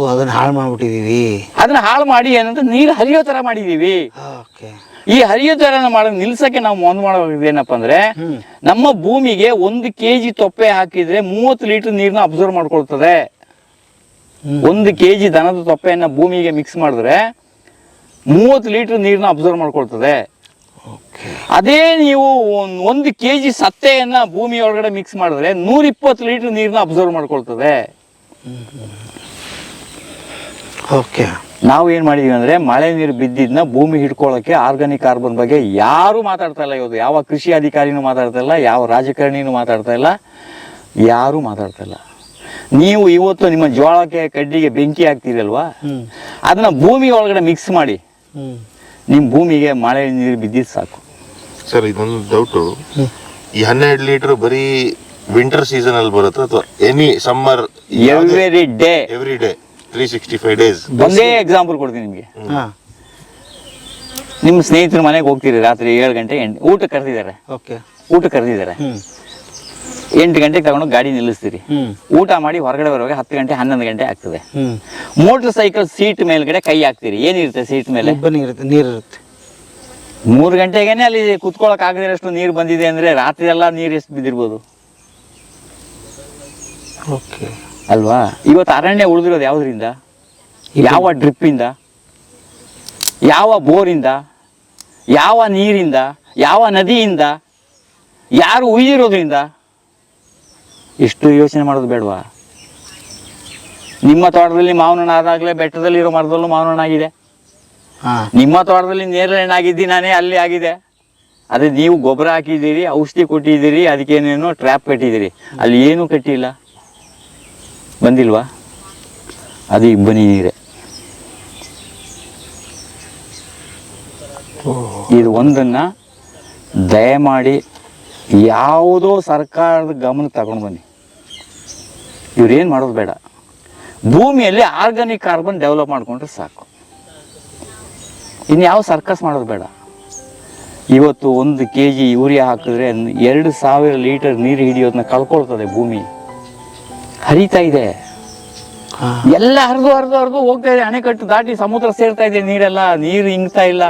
ಅದನ್ನ ಹಾಳು ಮಾಡ್ಬಿಟ್ಟಿದೀವಿ ಅದನ್ನ ಹಾಳು ಮಾಡಿ ಏನಂದ್ರೆ ನೀರು ಹರಿಯೋ ತರ ಮಾಡಿದೀವಿ ಓಕೆ. ಈ ಹರಿಯೋ ಮಾಡೋ ಮಾಡೋದು ನಿಲ್ಸಕ್ಕೆ ನಾವು ಒಂದು ಮಾಡೋದು ಏನಪ್ಪ ಅಂದ್ರೆ ನಮ್ಮ ಭೂಮಿಗೆ ಒಂದು ಕೆಜಿ ತೊಪ್ಪೆ ಹಾಕಿದ್ರೆ ಮೂವತ್ತು ಲೀಟರ್ ನೀರನ್ನ ಅಬ್ಸರ್ವ್ ಮಾಡ್ಕೊಳ್ತದೆ. ಒಂದು ಕೆಜಿ ದನದ ತೊಪ್ಪೆಯನ್ನ ಭೂಮಿಗೆ ಮಿಕ್ಸ್ ಮಾಡಿದ್ರೆ ಮೂವತ್ತು ಲೀಟರ್ ನೀರನ್ನ ಅಬ್ಸರ್ವ್ ಮಾಡ್ಕೊಳ್ತದೆ. ಅದೇ ನೀವು ಒಂದು ಕೆಜಿ ಸತ್ತೆಯನ್ನ ಭೂಮಿ ಒಳಗಡೆ ಮಿಕ್ಸ್ ಮಾಡಿದ್ರೆ ನೂರ ಇಪ್ಪತ್ತು ಲೀಟರ್ ನೀರನ್ನ ಅಬ್ಸರ್ವ್ ಮಾಡ್ಕೊಳ್ತದೆ. ಓಕೆ. ನಾವು ಏನ್ ಮಾಡಿದೀವಿ ಅಂದ್ರೆ ಮಳೆ ನೀರು ಬಿದ್ದಿದ್ನ ಭೂಮಿ ಹಿಡ್ಕೊಳ್ಳೋಕೆ ಆರ್ಗಾನಿಕ್ ಕಾರ್ಬನ್ ಬಗ್ಗೆ ಯಾರು ಮಾತಾಡ್ತಾ ಇಲ್ಲ ಇವತ್ತು ಯಾವ ಕೃಷಿ ಅಧಿಕಾರಿನೂ ಮಾತಾಡ್ತಾ ಇಲ್ಲ ಯಾವ ರಾಜಕಾರಣಿನೂ ಮಾತಾಡ್ತಾ ಇಲ್ಲ ಯಾರು ಮಾತಾಡ್ತಾ ಇಲ್ಲ. ನೀವು ಇವತ್ತು ನಿಮ್ಮ ಜೋಳಕ್ಕೆ ಕಡ್ಡಿಗೆ ಬೆಂಕಿ ಹಾಕ್ತಿರಲ್ವಾ? ಅದನ್ನ ಭೂಮಿ ಒಳಗಡೆ ಮಿಕ್ಸ್ ಮಾಡಿ. ನಿಮ್ಮ ಭೂಮಿಗೆ ಮಳೆ ನೀರು ಬಿದ್ದಿದ್ದು ಸಾಕು. ಸರ್ ಇದೊಂದು ಡೌಟು ಈ ಹನ್ನೆರಡು ಲೀಟರ್ ಬರೀ ವಿಂಟರ್ ಸೀಸನ್ ಅಲ್ಲಿ ಬರುತ್ತಾ ಅಥವಾ any summer every day every day three sixty five days ಒಂದೇ ಎಕ್ಸಾಂಪಲ್ ಕೊಡ್ತೀನಿ ನಿಮಗೆ. ಹಾ. ನಿಮ್ಮ ಸ್ನೇಹಿತರ ಮನೆಗೆ ಹೋಗ್ತೀರಿ ರಾತ್ರಿ ಏಳು ಗಂಟೆ ಎಂಟು ಊಟ ಕರೆದಿದ್ದಾರೆ. ಓಕೆ. ಊಟ ಕರೆದಿದ್ದಾರೆ. ಎಂಟು ಗಂಟೆಗೆ ತಗೊಂಡು ಗಾಡಿ ನಿಲ್ಲಿಸ್ತೀರಿ. ಊಟ ಮಾಡಿ ಹೊರಗಡೆ ಬರುವಾಗ ಹತ್ತು ಗಂಟೆ ಹನ್ನೊಂದು ಗಂಟೆ ಆಗ್ತದೆ. ಮೋಟರ್ ಸೈಕಲ್ ಸೀಟ್ ಮೇಲ್ಗಡೆ ಕೈ ಹಾಕ್ತೀರಿ. ಏನಿರುತ್ತೆ ಸೀಟ್ ಮೇಲೆ? ನೀರಿರುತ್ತೆ ಇರುತ್ತೆ ನೀರು ಇರುತ್ತೆ. ಮೂರು ಗಂಟೆಗೇನೆ ಅಲ್ಲಿ ಕುತ್ಕೊಳಕ್ ಆಗದಿರಷ್ಟು ನೀರು ಬಂದಿದೆ ಅಂದ್ರೆ ರಾತ್ರಿ ಎಲ್ಲ ನೀರು ಎಷ್ಟು ಬಿದ್ದಿರ್ಬೋದು? ಓಕೆ. ಅಲ್ವಾ? ಇವತ್ತು ಅರಣ್ಯ ಉಳಿದಿರೋದು ಯಾವುದರಿಂದ? ಯಾವ ಡ್ರಿಪ್ಪಿಂದ? ಯಾವ ಬೋರಿಂದ? ಯಾವ ನೀರಿಂದ? ಯಾವ ನದಿಯಿಂದ? ಯಾರು ಉಯ್ದಿರೋದ್ರಿಂದ? ಇಷ್ಟು ಯೋಚನೆ ಮಾಡೋದು ಬೇಡವಾ? ನಿಮ್ಮ ತೋಟದಲ್ಲಿ ಮಾವಿನ ಹಣ್ಣು ಆದಾಗಲೇ ಬೆಟ್ಟದಲ್ಲಿರೋ ಮರದಲ್ಲೂ ಮಾವಿನ ಹಣ್ಣು ಆಗಿದೆ. ಹಾ. ನಿಮ್ಮ ತೋಟದಲ್ಲಿ ನೇರಳೆ ಹಣ್ಣಾಗಿದ್ದಿ ನಾನೇ ಅಲ್ಲಿ ಆಗಿದೆ. ಅದೇ ನೀವು ಗೊಬ್ಬರ ಹಾಕಿದ್ದೀರಿ ಔಷಧಿ ಕೊಟ್ಟಿದ್ದೀರಿ ಅದಕ್ಕೇನೇನೋ ಟ್ರ್ಯಾಪ್ ಕಟ್ಟಿದ್ದೀರಿ. ಅಲ್ಲಿ ಏನೂ ಕಟ್ಟಿಲ್ಲ. ಬಂದಿಲ್ವಾ? ಅದು ಇಬ್ಬನಿ ನೀರೇ. ಇದು ಒಂದನ್ನು ದಯಮಾಡಿ ಯಾವುದೋ ಸರ್ಕಾರದ ಗಮನ ತಗೊಂಡು ಬನ್ನಿ. ಇವ್ರೇನು ಮಾಡೋದು ಬೇಡ. ಭೂಮಿಯಲ್ಲಿ ಆರ್ಗಾನಿಕ್ ಕಾರ್ಬನ್ ಡೆವಲಪ್ ಮಾಡಿಕೊಂಡ್ರೆ ಸಾಕು. ಇನ್ಯಾವ ಸರ್ಕಸ್ ಮಾಡೋದು ಬೇಡ. ಇವತ್ತು ಒಂದು ಕೆ ಜಿ ಯೂರಿಯಾ ಹಾಕಿದ್ರೆ ಎರಡು ಸಾವಿರ ಲೀಟರ್ ನೀರು ಹಿಡಿಯೋದನ್ನ ಕಳ್ಕೊಳ್ತದೆ ಭೂಮಿ. ಹರಿತಾ ಇದೆ. ಎಲ್ಲ ಹರಿದು ಹರಿದು ಹರಿದು ಹೋಗ್ತಾ ಇದೆ. ಅಣೆಕಟ್ಟು ದಾಟಿ ಸಮುದ್ರ ಸೇರ್ತಾ ಇದೆ. ನೀರೆಲ್ಲ ನೀರು ಇಂಗ್ತಾ ಇಲ್ಲ.